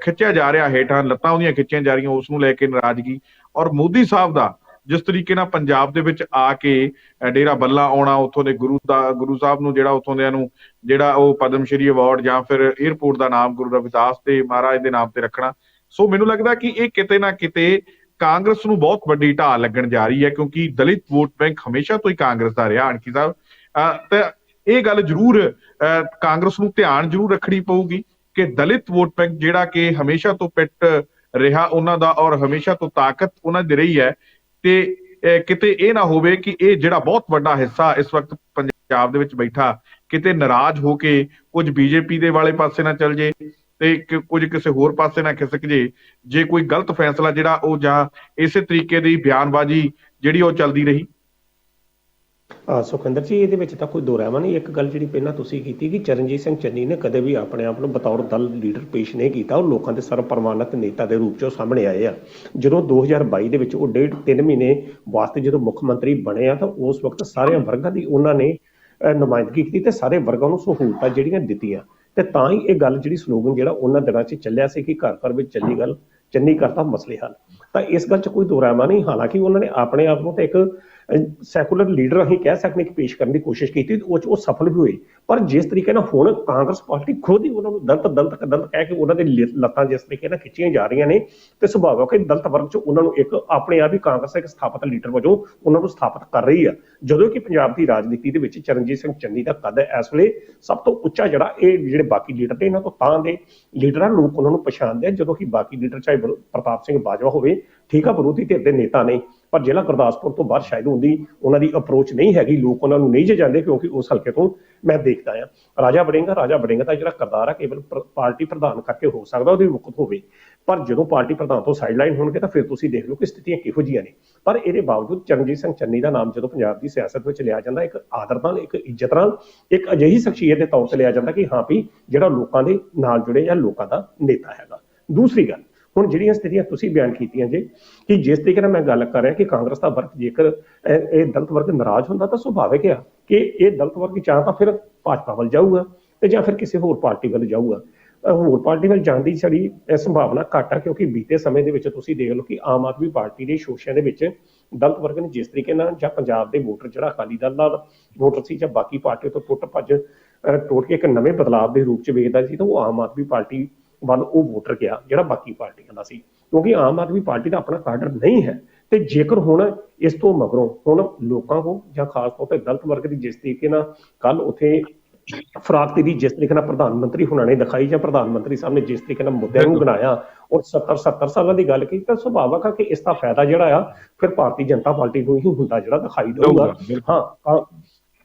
ਖਿੱਚਿਆ ਜਾ ਰਿਹਾ ਹੇਠਾਂ, ਲੱਤਾਂ ਉਹਦੀਆਂ ਖਿੱਚੀਆਂ ਜਾ ਰਹੀਆਂ ਉਸ ਨੂੰ ਲੈ ਕੇ ਨਾਰਾਜ਼ਗੀ। ਔਰ ਮੋਦੀ ਸਾਹਿਬ ਦਾ ਜਿਸ ਤਰੀਕੇ ਨਾਲ ਪੰਜਾਬ ਦੇ ਵਿੱਚ ਆ ਕੇ ਡੇਰਾ ਬੱਲਾ ਆਉਣਾ, ਉੱਥੋਂ ਦੇ ਗੁਰੂ ਦਾ, ਗੁਰੂ ਸਾਹਿਬ ਨੂੰ ਜਿਹੜਾ ਉੱਥੋਂ ਦਿਆਂ ਨੂੰ, ਜਿਹੜਾ ਉਹ ਪਦਮ ਸ਼੍ਰੀ ਅਵਾਰਡ ਜਾਂ ਫਿਰ 에ਅਰਪੋਰਟ ਦਾ ਨਾਮ ਗੁਰੂ ਰਵਿਦਾਸ ਤੇ ਮਹਾਰਾਜ ਦੇ ਨਾਮ ਤੇ ਰੱਖਣਾ। ਸੋ ਮੈਨੂੰ ਲੱਗਦਾ ਕਿ ਇਹ ਕਿਤੇ ਨਾ ਕਿਤੇ ਕਾਂਗਰਸ ਨੂੰ ਬਹੁਤ ਵੱਡੀ ਢਾਲ ਲੱਗਣ ਜਾ ਰਹੀ ਹੈ ਕਿਉਂਕਿ ਦਲਿਤ ਵੋਟ ਬੈਂਕ ਹਮੇਸ਼ਾ ਤੋਂ ਹੀ ਕਾਂਗਰਸ ਦਾ ਰਿਹਾ, ਅਣਖੀ ਸਾਹਿਬ। ਤੇ ਇਹ ਗੱਲ ਜ਼ਰੂਰ ਕਾਂਗਰਸ ਨੂੰ ਧਿਆਨ ਜ਼ਰੂਰ ਰੱਖਣੀ ਪਊਗੀ ਕਿ ਦਲਿਤ ਵੋਟ ਬੈਂਕ ਜਿਹੜਾ ਕਿ ਹਮੇਸ਼ਾ ਤੋਂ ਪਿੱਟ ਰਿਹਾ ਉਹਨਾਂ ਦਾ ਔਰ ਹਮੇਸ਼ਾ ਤੋਂ ਤਾਕਤ ਉਹਨਾਂ ਦੀ ਰਹੀ ਹੈ ਤੇ ਕਿਤੇ ਇਹ ਨਾ ਹੋਵੇ ਕਿ ਇਹ ਜਿਹੜਾ ਬਹੁਤ ਵੱਡਾ ਹਿੱਸਾ ਇਸ ਵਕਤ ਪੰਜਾਬ ਦੇ ਵਿੱਚ ਬੈਠਾ, ਕਿਤੇ ਨਾਰਾਜ਼ ਹੋ ਕੇ ਕੁਝ ਬੀਜੇਪੀ ਦੇ ਵਾਲੇ ਪਾਸੇ ਨਾ ਚੱਲ ਜੇ। ਤੇ ਕੁਝ ਕਿਸੇ ਹੋਰ ਪਾਸੇ ਨਾ ਖਿਸਕ ਜੇ। ਜੇ ਕੋਈ ਗਲਤ ਫੈਸਲਾ ਜਿਹੜਾ ਉਹ ਜਾਂ ਇਸੇ ਤਰੀਕੇ ਦੀ ਬਿਆਨਬਾਜ਼ੀ ਜਿਹੜੀ ਉਹ ਚੱਲਦੀ ਰਹੀ। ਸੁਖਿੰਦਰ ਜੀ, ਇਹਦੇ ਵਿੱਚ ਤਾਂ ਕੋਈ ਦੋਰਾਵਾ ਨਹੀਂ। ਇੱਕ ਗੱਲ ਜਿਹੜੀ ਪਹਿਲਾਂ ਤੁਸੀਂ ਕੀਤੀ ਕਿ ਚਰਨਜੀਤ ਸਿੰਘ ਚੰਨੀ ਨੇ ਕਦੇ ਵੀ ਆਪਣੇ ਆਪ ਨੂੰ ਬਤੌਰ ਦਲ ਲੀਡਰ ਪੇਸ਼ ਨਹੀਂ ਕੀਤਾ। ਉਹ ਲੋਕਾਂ ਦੇ ਸਰਪ੍ਰਵਾਨਿਤ ਨੇਤਾ ਦੇ ਰੂਪ 'ਚ ਉਹ ਸਾਹਮਣੇ ਆਏ ਆ। ਜਦੋਂ 2022 ਦੇ ਵਿੱਚ ਉਹ ਡੇਢ ਤਿੰਨ ਮਹੀਨੇ ਵਾਸਤੇ ਜਦੋਂ ਮੁੱਖ ਮੰਤਰੀ ਬਣੇ ਆ ਤਾਂ ਉਸ ਵਕਤ ਸਾਰੇ ਵਰਗਾਂ ਦੀ ਉਹਨਾਂ ਨੇ ਨੁਮਾਇੰਦਗੀ ਕੀਤੀ ਤੇ ਸਾਰੇ ਵਰਗਾਂ ਨੂੰ ਸਹੂਲਤਾਂ ਜਿਹੜੀਆਂ ਦਿੱਤੀਆਂ। ਤੇ ਤਾਂ ਹੀ ਇਹ ਗੱਲ ਜਿਹੜੀ ਸਲੋਗਨ ਜਿਹੜਾ ਉਹਨਾਂ ਦਿਨਾਂ 'ਚ ਚੱਲਿਆ ਸੀ ਕਿ ਘਰ ਘਰ ਵਿੱਚ ਚੱਲੀ ਗੱਲ ਚੰਨੀ ਕਰਤਾ ਮਸਲੇ ਹੱਲ। ਤਾਂ ਇਸ ਗੱਲ 'ਚ ਕੋਈ ਦੋਰਾਵਾ ਨਹੀਂ, ਹਾਲਾਂਕਿ ਉਹਨਾਂ ਨੇ ਆਪਣੇ ਆਪ ਨੂੰ ਤਾਂ ਇੱਕ ਸੈਕੂਲਰ ਲੀਡਰ ਅਸੀਂ ਕਹਿ ਸਕਦੇ ਕਿ ਪੇਸ਼ ਕਰਨ ਦੀ ਕੋਸ਼ਿਸ਼ ਕੀਤੀ ਉਹ 'ਚ ਉਹ ਸਫਲ ਵੀ ਹੋਏ। ਪਰ ਜਿਸ ਤਰੀਕੇ ਨਾਲ ਹੁਣ ਕਾਂਗਰਸ ਪਾਰਟੀ ਖੁਦ ਹੀ ਉਹਨਾਂ ਨੂੰ ਦਲਤ ਦਲਤ ਦਲਤ ਕਹਿ ਕੇ ਉਹਨਾਂ ਦੇ ਲੱਤਾਂ ਜਿਸ ਤਰੀਕੇ ਨਾਲ ਖਿੱਚੀਆਂ ਜਾ ਰਹੀਆਂ ਨੇ ਤੇ ਸੁਭਾਵਕ ਹੈ ਦਲਤ ਵਰਗ 'ਚ ਉਹਨਾਂ ਨੂੰ ਇੱਕ ਆਪਣੇ ਆਪ ਹੀ ਕਾਂਗਰਸ ਇੱਕ ਸਥਾਪਿਤ ਲੀਡਰ ਵਜੋਂ ਉਹਨਾਂ ਨੂੰ ਸਥਾਪਿਤ ਕਰ ਰਹੀ ਆ। ਜਦੋਂ ਕਿ ਪੰਜਾਬ ਦੀ ਰਾਜਨੀਤੀ ਦੇ ਵਿੱਚ ਚਰਨਜੀਤ ਸਿੰਘ ਚੰਨੀ ਦਾ ਕੱਦ ਇਸ ਵੇਲੇ ਸਭ ਤੋਂ ਉੱਚਾ ਜਿਹੜਾ ਇਹ ਜਿਹੜੇ ਬਾਕੀ ਲੀਡਰ ਨੇ ਇਹਨਾਂ ਤੋਂ ਤਾਂ ਦੇ ਲੀਡਰਾਂ ਲੋਕ ਉਹਨਾਂ ਨੂੰ ਪਛਾਣਦੇ ਆ। ਜਦੋਂ ਕਿ ਬਾਕੀ ਲੀਡਰ ਚਾਹੇ ਪ੍ਰਤਾਪ ਸਿੰਘ ਬਾਜਵਾ ਹੋਵੇ, ਠੀਕ ਆ, ਵਿਰੋਧੀ ਧਿਰ ਦੇ ਨੇਤਾ ਨੇ। ਪਰ ਜ਼ਿਲ੍ਹਾ ਗੁਰਦਾਸਪੁਰ ਤੋਂ ਬਾਹਰ ਸ਼ਾਇਦ ਹੁੰਦੀ ਉਹਨਾਂ ਦੀ ਅਪਰੋਚ ਨਹੀਂ ਹੈਗੀ, ਲੋਕ ਉਹਨਾਂ ਨੂੰ ਨਹੀਂ ਜੇ ਜਾਂਦੇ ਕਿਉਂਕਿ ਉਸ ਹਲਕੇ ਤੋਂ ਮੈਂ ਦੇਖਦਾ ਆ ਰਾਜਾ ਬੜਿੰਗਾ ਰਾਜਾ ਬੜਿੰਗਾ ਦਾ ਜਿਹੜਾ ਕਰਦਾਰ ਆ, ਕੇਵਲ ਪਾਰਟੀ ਪ੍ਰਧਾਨ ਕਰਕੇ ਹੋ ਸਕਦਾ, ਉਹਦੀ ਮੁਕਤ ਹੋਵੇ। ਪਰ ਜਦੋਂ ਪਾਰਟੀ ਪ੍ਰਧਾਨ ਤੋਂ ਸਾਈਡਲਾਈਨ ਹੋਣਗੇ ਤਾਂ ਫਿਰ ਤੁਸੀਂ ਦੇਖ ਲਓ ਕਿ ਸਥਿਤੀਆਂ ਕਿਹੋ ਜੀਆਂ ਨੇ। ਪਰ ਇਹਦੇ ਬਾਵਜੂਦ ਚਰਨਜੀਤ ਸਿੰਘ ਚੰਨੀ ਦਾ ਨਾਮ ਜਦੋਂ ਪੰਜਾਬ ਦੀ ਸਿਆਸਤ ਵਿੱਚ ਲਿਆ ਜਾਂਦਾ, ਇੱਕ ਆਦਰ ਨਾਲ, ਇੱਕ ਇੱਜ਼ਤ ਨਾਲ, ਇੱਕ ਅਜਿਹੀ ਸ਼ਖਸੀਅਤ ਦੇ ਤੌਰ ਤੇ ਲਿਆ ਜਾਂਦਾ ਕਿ ਹਾਂ ਵੀ ਜਿਹੜਾ ਲੋਕਾਂ ਦੇ ਨਾਲ ਜੁੜੇ ਜਾਂ ਲੋਕਾਂ ਦਾ ਨੇਤਾ ਹੈਗਾ। ਦੂਸਰੀ ਗੱਲ ਹੁਣ ਜਿਹੜੀਆਂ ਸਥਿਤੀਆਂ ਤੁਸੀਂ ਬਿਆਨ ਕੀਤੀਆਂ ਜੇ, ਕਿ ਜਿਸ ਤਰੀਕੇ ਨਾਲ ਮੈਂ ਗੱਲ ਕਰ ਰਿਹਾ ਕਿ ਕਾਂਗਰਸ ਦਾ ਵਰਗ ਜੇਕਰ, ਇਹ ਦਲਤ ਵਰਗ ਨਾਰਾਜ਼ ਹੁੰਦਾ ਤਾਂ ਸੁਭਾਵਿਕ ਆ ਕਿ ਇਹ ਦਲਤ ਵਰਗ ਜਾਂ ਤਾਂ ਫਿਰ ਭਾਜਪਾ ਵੱਲ ਜਾਊਗਾ ਤੇ ਜਾਂ ਫਿਰ ਕਿਸੇ ਹੋਰ ਪਾਰਟੀ ਵੱਲ ਜਾਊਗਾ। ਹੋਰ ਪਾਰਟੀ ਵੱਲ ਜਾਣ ਦੀ ਸਾਡੀ ਸੰਭਾਵਨਾ ਘੱਟ ਆ ਕਿਉਂਕਿ ਬੀਤੇ ਸਮੇਂ ਦੇ ਵਿੱਚ ਤੁਸੀਂ ਦੇਖ ਲਓ ਕਿ ਆਮ ਆਦਮੀ ਪਾਰਟੀ ਦੇ ਸ਼ੋਸ਼ਿਆਂ ਦੇ ਵਿੱਚ ਦਲਤ ਵਰਗ ਨੇ ਜਿਸ ਤਰੀਕੇ ਨਾਲ ਜਾਂ ਪੰਜਾਬ ਦੇ ਵੋਟਰ ਜਿਹੜਾ ਅਕਾਲੀ ਦਲ ਦਾ ਵੋਟਰ ਸੀ ਜਾਂ ਬਾਕੀ ਪਾਰਟੀ ਤੋਂ ਟੁੱਟ ਭੱਜ ਟੋਟ ਕੇ ਇੱਕ ਨਵੇਂ ਬਦਲਾਅ ਦੇ ਰੂਪ ਚ ਵੇਖਦਾ ਸੀ ਤਾਂ ਉਹ ਆਮ ਆਦਮੀ ਪਾਰਟੀ ਵੱਲ ਉਹ ਵੋਟਰ ਗਿਆ ਜਿਹੜਾ ਬਾਕੀ ਪਾਰਟੀਆਂ ਦਾ ਸੀ। ਕਿਉਂਕਿ ਆਮ ਆਦਮੀ ਪਾਰਟੀ ਦਾ ਆਪਣਾ ਕਾਡਰ ਨਹੀਂ ਹੈ ਤੇ ਜੇਕਰ ਹੁਣ ਇਸ ਤੋਂ ਮਗਰੋਂ ਹੁਣ ਲੋਕਾਂ ਕੋ ਜਾਂ ਖਾਸ ਤੌਰ ਤੇ ਦਲਿਤ ਵਰਗ ਦੀ ਜਿਸ ਤਰੀਕੇ ਨਾਲ ਕੱਲ ਉਥੇ ਫਰਾਕਤੀ ਦੀ ਜਿਸ ਤਰੀਕੇ ਨਾਲ ਪ੍ਰਧਾਨ ਮੰਤਰੀ ਹੁਣਾਂ ਨੇ ਦਿਖਾਈ ਜਾਂ ਪ੍ਰਧਾਨ ਮੰਤਰੀ ਸਾਹਿਬ ਨੇ ਜਿਸ ਤਰੀਕੇ ਨਾਲ ਮੁੱਦਿਆਂ ਨੂੰ ਬਣਾਇਆ ਔਰ 70 70 ਸਾਲਾਂ ਦੀ ਗੱਲ ਕੀਤੀ ਤਾਂ ਸੁਭਾਵਕ ਆ ਕਿ ਇਸ ਦਾ ਫਾਇਦਾ ਜਿਹੜਾ ਆ ਫਿਰ ਭਾਰਤੀ ਜਨਤਾ ਪਾਰਟੀ ਨੂੰ ਹੀ ਹੁੰਦਾ ਜਿਹੜਾ ਦਿਖਾਈ ਦੇਊਗਾ। ਹਾਂ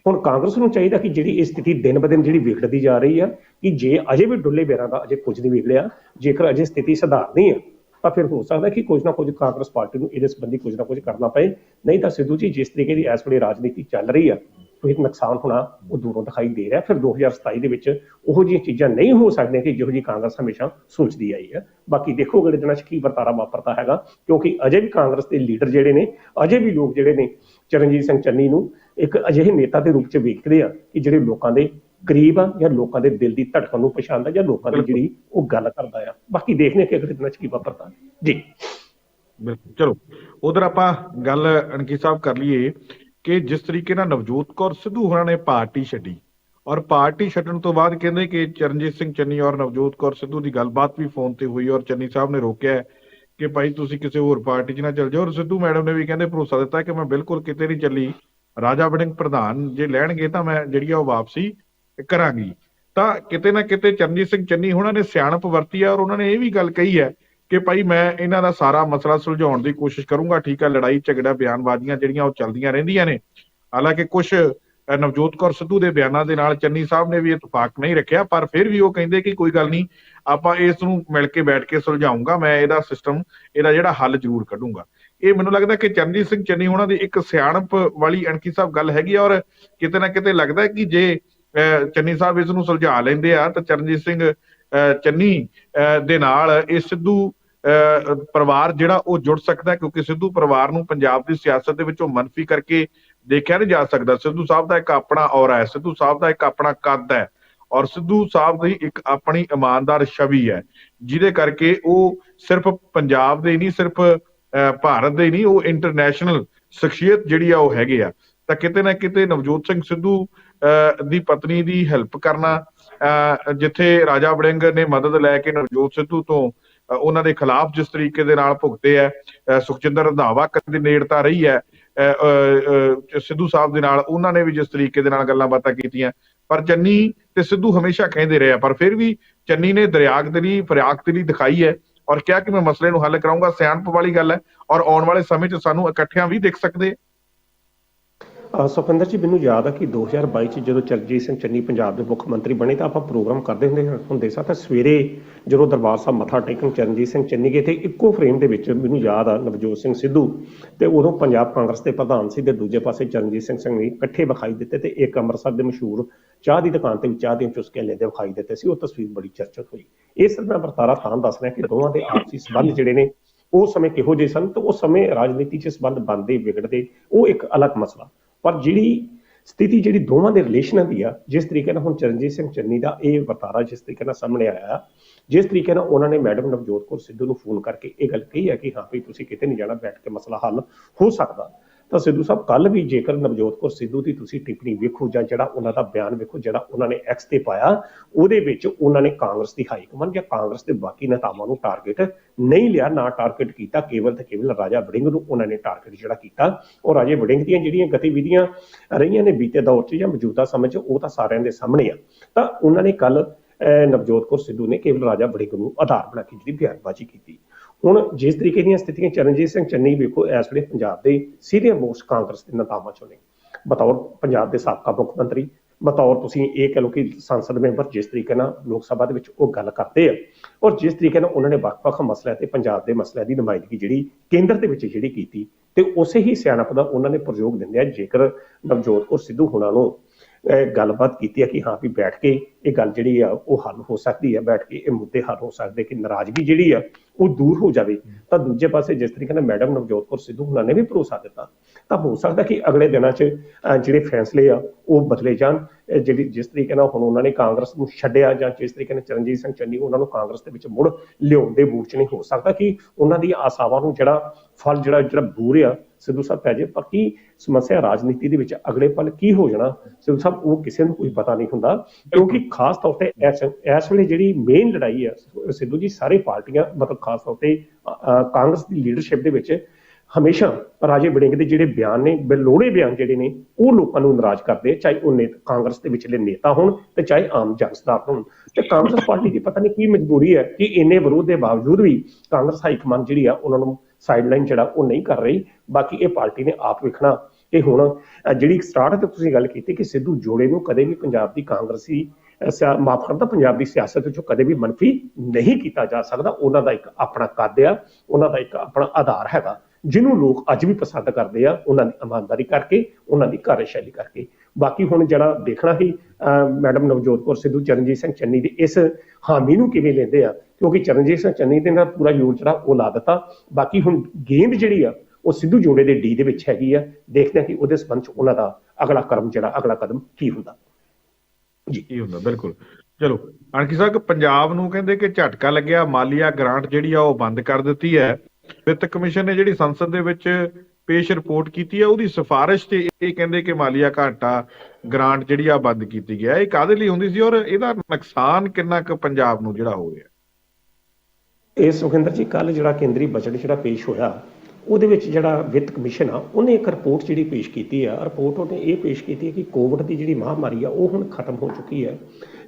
ਹੁਣ ਕਾਂਗਰਸ ਨੂੰ ਚਾਹੀਦਾ ਕਿ ਜਿਹੜੀ ਇਹ ਸਥਿਤੀ ਦਿਨ ਬ ਦਿਨ ਜਿਹੜੀ ਵਿਗੜਦੀ ਜਾ ਰਹੀ ਆ, ਕਿ ਜੇ ਅਜੇ ਵੀ ਡੁੱਲੇ ਬੇਰਾਂ ਦਾ ਅਜੇ ਕੁਝ ਨਹੀਂ ਵਿਗੜਿਆ, ਜੇਕਰ ਅਜੇ ਸਥਿਤੀ ਸੁਧਾਰਨੀ ਆ, ਤਾਂ ਫਿਰ ਹੋ ਸਕਦਾ ਕਿ ਕੁਝ ਨਾ ਕੁਝ ਕਾਂਗਰਸ ਪਾਰਟੀ ਨੂੰ ਇਹਦੇ ਸੰਬੰਧੀ ਕੁਝ ਨਾ ਕੁਝ ਕਰਨਾ ਪਏ। ਨਹੀਂ ਤਾਂ ਸਿੱਧੂ ਜੀ, ਜਿਸ ਤਰੀਕੇ ਦੀ ਇਸ ਵੇਲੇ ਰਾਜਨੀਤੀ ਚੱਲ ਰਹੀ ਆ ਉਹ ਇੱਕ ਨੁਕਸਾਨ ਹੋਣਾ ਉਹ ਦੂਰੋਂ ਦਿਖਾਈ ਦੇ ਰਿਹਾ। ਫਿਰ 2027 ਦੇ ਵਿੱਚ ਉਹੋ ਜਿਹੀਆਂ ਚੀਜ਼ਾਂ ਨਹੀਂ ਹੋ ਸਕਦੀਆਂ ਕਿ ਜਿਹੋ ਜੀ ਕਾਂਗਰਸ ਹਮੇਸ਼ਾ ਸੋਚਦੀ ਆਈ ਹੈ ਬਾਕੀ ਦੇਖੋ ਅਗਲੇ ਦਿਨਾਂ 'ਚ ਕੀ ਵਰਤਾਰਾ ਵਾਪਰਦਾ ਹੈਗਾ, ਕਿਉਂਕਿ ਅਜੇ ਵੀ ਕਾਂਗਰਸ ਦੇ ਲੀਡਰ ਜਿਹੜੇ ਨੇ, ਅਜੇ ਵੀ ਲੋਕ ਜਿਹੜੇ ਨੇ ਚਰਨਜੀਤ ਸਿੰਘ ਚੰਨੀ ਨੂੰ ਇੱਕ ਅਜਿਹੇ ਨੇਤਾ ਦੇ ਰੂਪ 'ਚ ਵੇਖਦੇ ਆ ਕਿ ਜਿਹੜੇ ਲੋਕਾਂ ਦੇ ਕਰੀਬ ਆ ਜਾਂ ਲੋਕਾਂ ਦੇ ਦਿਲ ਦੀ ਧੜਕਣ ਨੂੰ ਪਛਾਣਦਾ ਜਾਂ ਲੋਕਾਂ ਦੀ ਜਿਹੜੀ ਉਹ ਗੱਲ ਕਰਦਾ ਆ। ਬਾਕੀ ਦੇਖਦੇ ਹਾਂ ਕਿ ਅਗਲੇ ਦਿਨਾਂ 'ਚ ਕੀ ਵਾਪਰਦਾ। ਜੀ। ਬਿਲਕੁਲ। ਚਲੋ ਉਧਰ ਆਪਾਂ ਗੱਲ ਅਣਕੀ ਸਾਹਿਬ ਕਰ ਲਈਏ ਕਿ ਜਿਸ ਤਰੀਕੇ ਨਾਲ ਨਵਜੋਤ ਕੌਰ ਸਿੱਧੂ ਹੋਰਾਂ ਨੇ ਪਾਰਟੀ ਛੱਡੀ ਔਰ ਪਾਰਟੀ ਛੱਡਣ ਤੋਂ ਬਾਅਦ ਕਹਿੰਦੇ ਕਿ ਚਰਨਜੀਤ ਸਿੰਘ ਚੰਨੀ ਔਰ ਨਵਜੋਤ ਕੌਰ ਸਿੱਧੂ ਦੀ ਗੱਲਬਾਤ ਵੀ ਫੋਨ ਤੇ ਹੋਈ ਔਰ ਚੰਨੀ ਸਾਹਿਬ ਨੇ ਰੋਕਿਆ ਕਿ ਭਾਈ ਤੁਸੀਂ ਕਿਸੇ ਹੋਰ ਪਾਰਟੀ 'ਚ ਨਾ ਚੱਲ ਜਾਓ। ਔਰ ਸਿੱਧੂ ਮੈਡਮ ਨੇ ਵੀ ਕਹਿੰਦੇ ਭਰੋਸਾ ਦਿੱਤਾ ਕਿ ਮੈਂ ਬਿਲਕੁਲ ਕਿਤੇ ਨਹੀਂ ਚੱਲੀ। ਰਾਜਾ ਵੜਿੰਗ ਪ੍ਰਧਾਨ ਜੇ ਲੈਣਗੇ ਤਾਂ ਮੈਂ ਜਿਹੜੀ ਆ ਉਹ ਵਾਪਸੀ ਕਰਾਂਗੀ। ਤਾਂ ਕਿਤੇ ਨਾ ਕਿਤੇ ਚਰਨਜੀਤ ਸਿੰਘ ਚੰਨੀ ਉਹਨਾਂ ਨੇ ਸਿਆਣਪ ਵਰਤੀ ਹੈ ਔਰ ਉਹਨਾਂ ਨੇ ਇਹ ਵੀ ਗੱਲ ਕਹੀ ਹੈ ਕਿ ਭਾਈ ਮੈਂ ਇਹਨਾਂ ਦਾ ਸਾਰਾ ਮਸਲਾ ਸੁਲਝਾਉਣ ਦੀ ਕੋਸ਼ਿਸ਼ ਕਰੂੰਗਾ, ਠੀਕ ਹੈ ਲੜਾਈ ਝਗੜਾ ਬਿਆਨਬਾਜ਼ੀਆਂ ਜਿਹੜੀਆਂ ਉਹ ਚੱਲਦੀਆਂ ਰਹਿੰਦੀਆਂ ਨੇ। ਹਾਲਾਂਕਿ ਕੁਝ ਨਵਜੋਤ ਕੌਰ ਸਿੱਧੂ ਦੇ ਬਿਆਨਾਂ ਦੇ ਨਾਲ ਚੰਨੀ ਸਾਹਿਬ ਨੇ ਵੀ ਇਤਫਾਕ ਨਹੀਂ ਰੱਖਿਆ ਪਰ ਫਿਰ ਵੀ ਉਹ ਕਹਿੰਦੇ ਕਿ ਕੋਈ ਗੱਲ ਨਹੀਂ ਆਪਾਂ ਇਸ ਨੂੰ ਮਿਲ ਕੇ ਬੈਠ ਕੇ ਸੁਲਝਾਉਂਗਾ ਮੈਂ ਇਹਦਾ ਸਿਸਟਮ ਇਹਦਾ ਜਿਹੜਾ ਹੱਲ ਜ਼ਰੂਰ ਕੱਢੂੰਗਾ। ਇਹ ਮੈਨੂੰ ਲੱਗਦਾ ਕਿ ਚਰਨਜੀਤ ਸਿੰਘ ਚੰਨੀ ਉਹਨਾਂ ਦੀ ਇੱਕ ਸਿਆਣਪ ਵਾਲੀ ਅਣਕੀ ਸਾਹਿਬ ਗੱਲ ਹੈਗੀ ਆ ਔਰ ਕਿਤੇ ਨਾ ਕਿਤੇ ਲੱਗਦਾ ਕਿ ਜੇ ਅਹ, ਚੰਨੀ ਸਾਹਿਬ ਇਸ ਨੂੰ ਸੁਲਝਾ ਲੈਂਦੇ ਆ ਤਾਂ ਚਰਨਜੀਤ ਸਿੰਘ ਅਹ, ਚੰਨੀ ਅਹ, ਦੇ ਨਾਲ ਇਹ ਸਿੱਧੂ ਅਹ, ਪਰਿਵਾਰ ਜਿਹੜਾ ਉਹ ਜੁੜ ਸਕਦਾ ਕਿਉਂਕਿ ਸਿੱਧੂ ਪਰਿਵਾਰ ਨੂੰ ਪੰਜਾਬ ਦੀ ਸਿਆਸਤ ਦੇ ਵਿੱਚੋਂ ਮੰਨਫੀ ਕਰਕੇ ਦੇਖਿਆ ਨਹੀਂ ਜਾ ਸਕਦਾ। ਸਿੱਧੂ ਸਾਹਿਬ ਦਾ ਇੱਕ ਆਪਣਾ ਔਰਾ ਹੈ ਸਿੱਧੂ ਸਾਹਿਬ ਦਾ ਇੱਕ ਆਪਣਾ ਕੱਦ ਹੈ ਔਰ ਸਿੱਧੂ ਸਾਹਿਬ ਦੀ ਇੱਕ ਆਪਣੀ ਇਮਾਨਦਾਰ ਛਵੀ ਹੈ ਜਿਹਦੇ ਕਰਕੇ ਉਹ ਸਿਰਫ ਪੰਜਾਬ ਦੇ ਨਹੀਂ ਸਿਰਫ ਭਾਰਤ ਦੇ ਨਹੀਂ ਉਹ ਇੰਟਰਨੈਸ਼ਨਲ ਸ਼ਖਸੀਅਤ ਜਿਹੜੀ ਆ ਉਹ ਹੈਗੇ ਆ। ਤਾਂ ਕਿਤੇ ਨਾ ਕਿਤੇ ਨਵਜੋਤ ਸਿੰਘ ਸਿੱਧੂ ਅਹ, ਦੀ ਪਤਨੀ ਦੀ ਹੈਲਪ ਕਰਨਾ ਅਹ, ਜਿੱਥੇ ਰਾਜਾ ਵੜਿੰਗ ਨੇ ਮਦਦ ਲੈ ਕੇ ਨਵਜੋਤ ਸਿੱਧੂ ਤੋਂ ਉਹਨਾਂ ਦੇ ਖਿਲਾਫ ਜਿਸ ਤਰੀਕੇ ਦੇ ਨਾਲ ਭੁਗਤੇ ਆ ਅਹ, ਸੁਖਜਿੰਦਰ ਰੰਧਾਵਾ ਕਦੇ ਨੇੜਤਾ ਰਹੀ ਹੈ ਸਿੱਧੂ ਸਾਹਿਬ ਦੇ ਨਾਲ, ਉਹਨਾਂ ਨੇ ਵੀ ਜਿਸ ਤਰੀਕੇ ਦੇ ਨਾਲ ਗੱਲਾਂ ਬਾਤਾਂ ਕੀਤੀਆਂ। ਪਰ ਚੰਨੀ ਤੇ ਸਿੱਧੂ ਹਮੇਸ਼ਾ ਕਹਿੰਦੇ ਰਹੇ ਆ, ਪਰ ਫਿਰ ਵੀ ਚੰਨੀ ਨੇ ਦਰਿਆਗਦਲੀ ਫਰਿਆਗਦਲੀ ਦਿਖਾਈ ਹੈ ਔਰ ਕਿਹਾ ਕਿ ਮੈਂ ਮਸਲੇ ਨੂੰ ਹੱਲ ਕਰਾਉਂਗਾ ਸਿਆਣਪ ਵਾਲੀ ਗੱਲ ਹੈ ਔਰ ਆਉਣ ਵਾਲੇ ਸਮੇਂ 'ਚ ਸਾਨੂੰ ਇਕੱਠਿਆਂ ਵੀ ਦੇਖ ਸਕਦੇ। ਸੁਖਿੰਦਰ ਜੀ, ਮੈਨੂੰ ਯਾਦ ਆ ਕਿ 2022 ਚ ਜਦੋਂ ਚਰਨਜੀਤ ਸਿੰਘ ਚੰਨੀ ਪੰਜਾਬ ਦੇ ਮੁੱਖ ਮੰਤਰੀ ਬਣੇ ਤਾਂ ਆਪਾਂ ਪ੍ਰੋਗਰਾਮ ਕਰਦੇ ਹੁੰਦੇ ਹਾਂ- ਹੁੰਦੇ ਸਾਂ। ਤਾਂ ਸਵੇਰੇ ਜਦੋਂ ਦਰਬਾਰ ਸਾਹਿਬ ਮੱਥਾ ਟੇਕਣ ਚਰਨਜੀਤ ਸਿੰਘ ਚੰਨੀ ਗਏ ਤੇ ਇੱਕੋ ਫਰੇਮ ਦੇ ਵਿੱਚ ਮੈਨੂੰ ਯਾਦ ਆ ਨਵਜੋਤ ਸਿੰਘ ਸਿੱਧੂ ਤੇ ਉਦੋਂ ਪੰਜਾਬ ਕਾਂਗਰਸ ਦੇ ਪ੍ਰਧਾਨ ਸੀ ਤੇ ਦੂਜੇ ਪਾਸੇ ਚਰਨਜੀਤ ਸਿੰਘ ਸਿੰਘ ਨੇ ਇਕੱਠੇ ਵਿਖਾਈ ਦਿੱਤੇ ਤੇ ਇੱਕ ਅੰਮ੍ਰਿਤਸਰ ਦੇ ਮਸ਼ਹੂਰ ਚਾਹ ਦੀ ਦੁਕਾਨ ਤੇ ਵੀ ਚਾਹ ਦੀਆਂ ਚੁਸਕੀਆਂ ਲੈਂਦੇ ਵਿਖਾਈ ਦਿੱਤੇ ਸੀ। ਉਹ ਤਸਵੀਰ ਬੜੀ ਚਰਚਿਤ ਹੋਈ। ਇਹ ਸਿਰਫ ਮੈਂ ਵਰਤਾਰਾ ਤਾਂ ਦੱਸ ਰਿਹਾ ਕਿ ਦੋਵਾਂ ਦੇ ਆਪਸੀ ਸੰਬੰਧ ਜਿਹੜੇ ਨੇ, ਉਹ ਸਮੇਂ ਕਿਹੋ ਜਿਹੇ ਸਨ ਤੇ ਉਸ ਸਮੇਂ ਰਾਜਨੀਤੀ 'ਚ ਸੰਬੰਧ ਬਣਦੇ ਵਿਗੜਦੇ, ਉਹ ਇੱਕ ਅਲੱਗ ਮਸਲਾ। ਪਰ ਜਿਹੜੀ ਸਥਿਤੀ ਜਿਹੜੀ ਦੋਵਾਂ ਦੇ ਰਿਲੇਸ਼ਨਾਂ ਦੀ ਆ, ਜਿਸ ਤਰੀਕੇ ਨਾਲ ਹੁਣ ਚਰਨਜੀਤ ਸਿੰਘ ਚੰਨੀ ਦਾ ਇਹ ਵਰਤਾਰਾ ਜਿਸ ਤਰੀਕੇ ਨਾਲ ਸਾਹਮਣੇ ਆਇਆ, ਜਿਸ ਤਰੀਕੇ ਨਾਲ ਉਹਨਾਂ ਨੇ ਮੈਡਮ ਨਵਜੋਤ ਕੌਰ ਸਿੱਧੂ ਨੂੰ ਫੋਨ ਕਰਕੇ ਇਹ ਗੱਲ ਕਹੀ ਹੈ ਕਿ ਹਾਂ ਵੀ ਤੁਸੀਂ ਕਿਤੇ ਨਹੀਂ ਜਾਣਾ, ਬੈਠ ਕੇ ਮਸਲਾ ਹੱਲ ਹੋ ਸਕਦਾ। ਤਾਂ ਸਿੱਧੂ ਸਾਹਿਬ ਕੱਲ ਵੀ ਜੇਕਰ ਨਵਜੋਤ ਕੌਰ ਸਿੱਧੂ ਦੀ ਤੁਸੀਂ ਟਿੱਪਣੀ ਵੇਖੋ ਜਾਂ ਜਿਹੜਾ ਉਹਨਾਂ ਦਾ ਬਿਆਨ ਵੇਖੋ, ਜਿਹੜਾ ਉਹਨਾਂ ਨੇ ਐਕਸ ਤੇ ਪਾਇਆ, ਉਹਦੇ ਵਿੱਚ ਉਹਨਾਂ ਨੇ ਕਾਂਗਰਸ ਦੀ ਹਾਈ ਕਮਾਂਡ ਜਾਂ ਕਾਂਗਰਸ ਦੇ ਬਾਕੀ ਨੇਤਾਵਾਂ ਨੂੰ ਟਾਰਗੇਟ ਨਹੀਂ ਲਿਆ, ਨਾ ਟਾਰਗੇਟ ਕੀਤਾ। ਕੇਵਲ ਤੇ ਕੇਵਲ ਰਾਜਾ ਵੜਿੰਗ ਨੂੰ ਉਹਨਾਂ ਨੇ ਟਾਰਗੇਟ ਜਿਹੜਾ ਕੀਤਾ। ਉਹ ਰਾਜੇ ਵੜਿੰਗ ਦੀਆਂ ਜਿਹੜੀਆਂ ਗਤੀਵਿਧੀਆਂ ਰਹੀਆਂ ਨੇ ਬੀਤੇ ਦੌਰ 'ਚ ਜਾਂ ਮੌਜੂਦਾ ਸਮੇਂ 'ਚ, ਉਹ ਤਾਂ ਸਾਰਿਆਂ ਦੇ ਸਾਹਮਣੇ ਆ। ਤਾਂ ਉਹਨਾਂ ਨੇ ਕੱਲ ਨਵਜੋਤ ਕੌਰ ਸਿੱਧੂ ਨੇ ਕੇਵਲ ਰਾਜਾ ਵੜਿੰਗ ਨੂੰ ਆਧਾਰ ਬਣਾ ਕੇ ਜਿਹੜੀ ਬਿਆਨਬਾਜ਼ੀ ਕੀਤੀ। ਹੁਣ ਜਿਸ ਤਰੀਕੇ ਦੀਆਂ ਸਥਿਤੀਆਂ ਚਰਨਜੀਤ ਸਿੰਘ ਚੰਨੀ ਵੇਖੋ ਇਸ ਵੇਲੇ ਪੰਜਾਬ ਦੇ ਸੀਨੀਅਰ ਮੋਸਟ ਕਾਂਗਰਸ ਦੇ ਨੇਤਾਵਾਂ ਚੋਂ ਨੇ। ਬਤੌਰ ਪੰਜਾਬ ਦੇ ਸਾਬਕਾ ਮੁੱਖ ਮੰਤਰੀ, ਬਤੌਰ ਤੁਸੀਂ ਇਹ ਕਹ ਲਓ ਕਿ ਸੰਸਦ ਮੈਂਬਰ ਜਿਸ ਤਰੀਕੇ ਨਾਲ ਲੋਕ ਸਭਾ ਦੇ ਵਿੱਚ ਉਹ ਗੱਲ ਕਰਦੇ ਆ। ਔਰ ਜਿਸ ਤਰੀਕੇ ਨਾਲ ਉਹਨਾਂ ਨੇ ਵੱਖ-ਵੱਖ ਮਸਲਿਆਂ ਤੇ ਪੰਜਾਬ ਦੇ ਮਸਲਿਆਂ ਦੀ ਨੁਮਾਇੰਦਗੀ ਜਿਹੜੀ ਕੇਂਦਰ ਦੇ ਵਿੱਚ ਜਿਹੜੀ ਕੀਤੀ ਤੇ ਉਸੇ ਹੀ ਸਿਆਣਪ ਦਾ ਉਹਨਾਂ ਨੇ ਪ੍ਰਯੋਗ ਦਿੰਦੇ ਆ ਜੇਕਰ ਨਵਜੋਤ ਕੌਰ ਸਿੱਧੂ ਹੁਣਾਂ ਨੂੰ ਗੱਲਬਾਤ ਕੀਤੀ ਹੈ ਕਿ ਹਾਂ ਵੀ ਬੈਠ ਕੇ ਇਹ ਗੱਲ ਜਿਹੜੀ ਆ ਉਹ ਹੱਲ ਹੋ ਸਕਦੀ ਹੈ, ਬੈਠ ਕੇ ਇਹ ਮੁੱਦੇ ਹੱਲ ਹੋ ਸਕਦੇ ਕਿ ਨਾਰਾਜ਼ਗੀ ਜਿਹੜੀ ਆ ਉਹ ਦੂਰ ਹੋ ਜਾਵੇ, ਤਾਂ ਦੂਜੇ ਪਾਸੇ ਜਿਸ ਤਰੀਕੇ ਨਾਲ ਮੈਡਮ ਨਵਜੋਤ ਕੌਰ ਸਿੱਧੂ ਹੁਣਾਂ ਨੇ ਵੀ ਭਰੋਸਾ ਦਿੱਤਾ, ਤਾਂ ਹੋ ਸਕਦਾ ਕਿ ਅਗਲੇ ਦਿਨਾਂ 'ਚ, ਅਹ, ਜਿਹੜੇ ਫੈਸਲੇ ਆ, ਉਹ ਬਦਲੇ ਜਾਣ ਜਿਹੜੀ ਜਿਸ ਤਰੀਕੇ ਨਾਲ ਹੁਣ ਉਹਨਾਂ ਨੇ ਕਾਂਗਰਸ ਨੂੰ ਛੱਡਿਆ ਜਾਂ ਜਿਸ ਤਰੀਕੇ ਨਾਲ ਚਰਨਜੀਤ ਸਿੰਘ ਚੰਨੀ ਉਹਨਾਂ ਨੂੰ ਕਾਂਗਰਸ ਦੇ ਵਿੱਚ ਮੁੜ ਲਿਆਉਣ ਦੇ ਮੂਡ 'ਚ ਨਹੀਂ, ਹੋ ਸਕਦਾ ਕਿ ਉਹਨਾਂ ਦੀ ਆਸਾਵਾਂ ਨੂੰ ਜਿਹੜਾ ਫਲ ਜਿਹੜਾ ਜਿਹੜਾ ਬੂਰ ਆ ਸਿੱਧੂ ਸਾਹਿਬ ਪੈ ਜੇ ਪਰ ਕੀ ਸਮੱਸਿਆ ਰਾਜਨੀਤੀ ਦੇ ਵਿੱਚ ਅਗਲੇ ਪਲ ਕੀ ਹੋ ਜਾਣਾ ਸਿੱਧੂ ਸਾਹਿਬ ਉਹ ਕਿਸੇ ਨੂੰ ਕੋਈ ਪਤਾ ਨਹੀਂ ਹੁੰਦਾ ਕਿਉਂਕਿ ਖਾਸ ਤੌਰ ਤੇ ਇਸ ਵੇਲੇ ਜਿਹੜੀ ਮੇਨ ਲੜਾਈ ਆ ਸਿੱਧੂ ਜੀ ਸਾਰੇ ਪਾਰਟੀਆਂ ਮਤਲਬ ਖਾਸ ਤੌਰ ਤੇ ਕਾਂਗਰਸ ਦੀ ਲੀਡਰਸ਼ਿਪ ਦੇ ਵਿੱਚ ਹਮੇਸ਼ਾ ਰਾਜੇ ਵੜਿੰਗ ਦੇ ਜਿਹੜੇ ਬਿਆਨ ਨੇ ਬੇਲੋੜੇ ਬਿਆਨ ਜਿਹੜੇ ਨੇ ਉਹ ਲੋਕਾਂ ਨੂੰ ਨਾਰਾਜ਼ ਕਰਦੇ ਚਾਹੇ ਉਹ ਨੇਤਾ ਕਾਂਗਰਸ ਦੇ ਵਿਚਲੇ ਨੇਤਾ ਹੋਣ ਤੇ ਚਾਹੇ ਆਮ ਜਨਤਾ ਹੋਣ। ਤੇ ਕਾਂਗਰਸ ਪਾਰਟੀ ਦੀ ਪਤਾ ਨਹੀਂ ਕੀ ਮਜਬੂਰੀ ਹੈ ਕਿ ਇੰਨੇ ਵਿਰੋਧ ਦੇ ਬਾਵਜੂਦ ਵੀ ਕਾਂਗਰਸ ਹਾਈ ਕਮਾਂਡ ਜਿਹੜੀ ਆ ਉਹਨਾਂ ਨੂੰ ਸਾਈਡਲਾਈਨ ਜਿਹੜਾ ਉਹ ਨਹੀਂ ਕਰ ਰਹੀ। ਬਾਕੀ ਇਹ ਪਾਰਟੀ ਨੇ ਆਪ ਵੇਖਣਾ। ਕਿ ਹੁਣ ਜਿਹੜੀ ਸਟਾਰਟ ਤੇ ਤੁਸੀਂ ਗੱਲ ਕੀਤੀ ਕਿ ਸਿੱਧੂ ਜੋੜੇ ਨੂੰ ਕਦੇ ਵੀ ਪੰਜਾਬ ਦੀ ਕਾਂਗਰਸੀ ਮਾਫ਼ ਕਰਦਾ ਪੰਜਾਬ ਦੀ ਸਿਆਸਤ ਵਿੱਚੋਂ ਕਦੇ ਵੀ ਮੰਨਫੀ ਨਹੀਂ ਕੀਤਾ ਜਾ ਸਕਦਾ। ਉਹਨਾਂ ਦਾ ਇੱਕ ਆਪਣਾ ਕੱਦ ਆ। ਉਹਨਾਂ ਦਾ ਇੱਕ ਆਪਣਾ ਆਧਾਰ ਹੈਗਾ। ਜਿਹਨੂੰ ਲੋਕ ਅੱਜ ਵੀ ਪਸੰਦ ਕਰਦੇ ਆ, ਉਹਨਾਂ ਦੀ ਇਮਾਨਦਾਰੀ ਕਰਕੇ, ਉਹਨਾਂ ਦੀ ਕਾਰਜਸ਼ੈਲੀ ਕਰਕੇ। ਬਾਕੀ ਹੁਣ ਜਿਹੜਾ ਦੇਖਣਾ ਹੀ ਮੈਡਮ ਨਵਜੋਤ ਕੌਰ ਸਿੱਧੂ, ਚਰਨਜੀਤ ਸਿੰਘ ਚੰਨੀ ਦੇ ਇਸ ਹਾਮੀ ਨੂੰ ਕਿਵੇਂ ਲੈਂਦੇ ਆ, ਕਿਉਂਕਿ ਚਰਨਜੀਤ ਸਿੰਘ ਚੰਨੀ ਦੇ ਨਾਲ ਪੂਰਾ ਜ਼ੋਰ ਜਿਹੜਾ ਉਹ ਲਾ ਦਿੱਤਾ। ਬਾਕੀ ਹੁਣ ਗੇਂਦ ਜਿਹੜੀ ਆ, ਉਹ ਸਿੱਧੂ ਜੋੜੇ ਦੇ ਡੀ ਦੇ ਵਿੱਚ ਹੈਗੀ ਆ। ਦੇਖਦੇ ਆ ਕਿ ਉਹਦੇ ਸੰਬੰਧ ਚ ਉਹਨਾਂ ਦਾ ਅਗਲਾ ਕਰਮ ਜਿਹੜਾ, ਅਗਲਾ ਕਦਮ ਕੀ ਹੁੰਦਾ। ਜੀ। ਕੀ ਹੁੰਦਾ, ਬਿਲਕੁਲ। ਚਲੋ ਅਣਖੀ ਸਾਹਿਬ ਪੰਜਾਬ ਨੂੰ ਕਹਿੰਦੇ ਕਿ ਝਟਕਾ ਲੱਗਿਆ, ਮਾਲੀਆ ਗ੍ਰਾਂਟ ਜਿਹੜੀ ਆ ਉਹ ਬੰਦ ਕਰ ਦਿੱਤੀ ਹੈ। ਵਿੱਤ ਕਮਿਸ਼ਨ ਨੇ ਜਿਹੜੀ ਸੰਸਦ ਦੇ ਵਿੱਚ ਪੇਸ਼ ਰਿਪੋਰਟ ਕੀਤੀ ਹੈ, ਉਹਦੀ ਸਿਫਾਰਿਸ਼ ਤੇ ਇਹ ਕਹਿੰਦੇ ਕਿ ਮਾਲੀਆ ਘਾਟਾ ਗ੍ਰਾਂਟ ਜਿਹੜੀ ਆ ਬੰਦ ਕੀਤੀ ਗਿਆ ਇਹ ਕਾਹਦੇ ਲਈ ਹੁੰਦੀ ਸੀ ਔਰ ਇਹਦਾ ਨੁਕਸਾਨ ਕਿੰਨਾ ਕੁ ਪੰਜਾਬ ਨੂੰ ਜਿਹੜਾ ਹੋ ਰਿਹਾ? ਇਹ ਸੁਖਿੰਦਰ ਜੀ ਕੱਲ ਜਿਹੜਾ ਕੇਂਦਰੀ ਬਜਟ ਜਿਹੜਾ ਪੇਸ਼ ਹੋਇਆ, ਉਹਦੇ ਵਿੱਚ ਜਿਹੜਾ ਵਿੱਤ ਕਮਿਸ਼ਨ ਆ, ਉਹਨੇ ਇੱਕ ਰਿਪੋਰਟ ਜਿਹੜੀ ਪੇਸ਼ ਕੀਤੀ ਆ। ਰਿਪੋਰਟ ਉਹਨੇ ਇਹ ਪੇਸ਼ ਕੀਤੀ ਹੈ ਕਿ ਕੋਵਿਡ ਦੀ ਜਿਹੜੀ ਮਹਾਮਾਰੀ ਆ, ਉਹ ਹੁਣ ਖਤਮ ਹੋ ਚੁੱਕੀ ਹੈ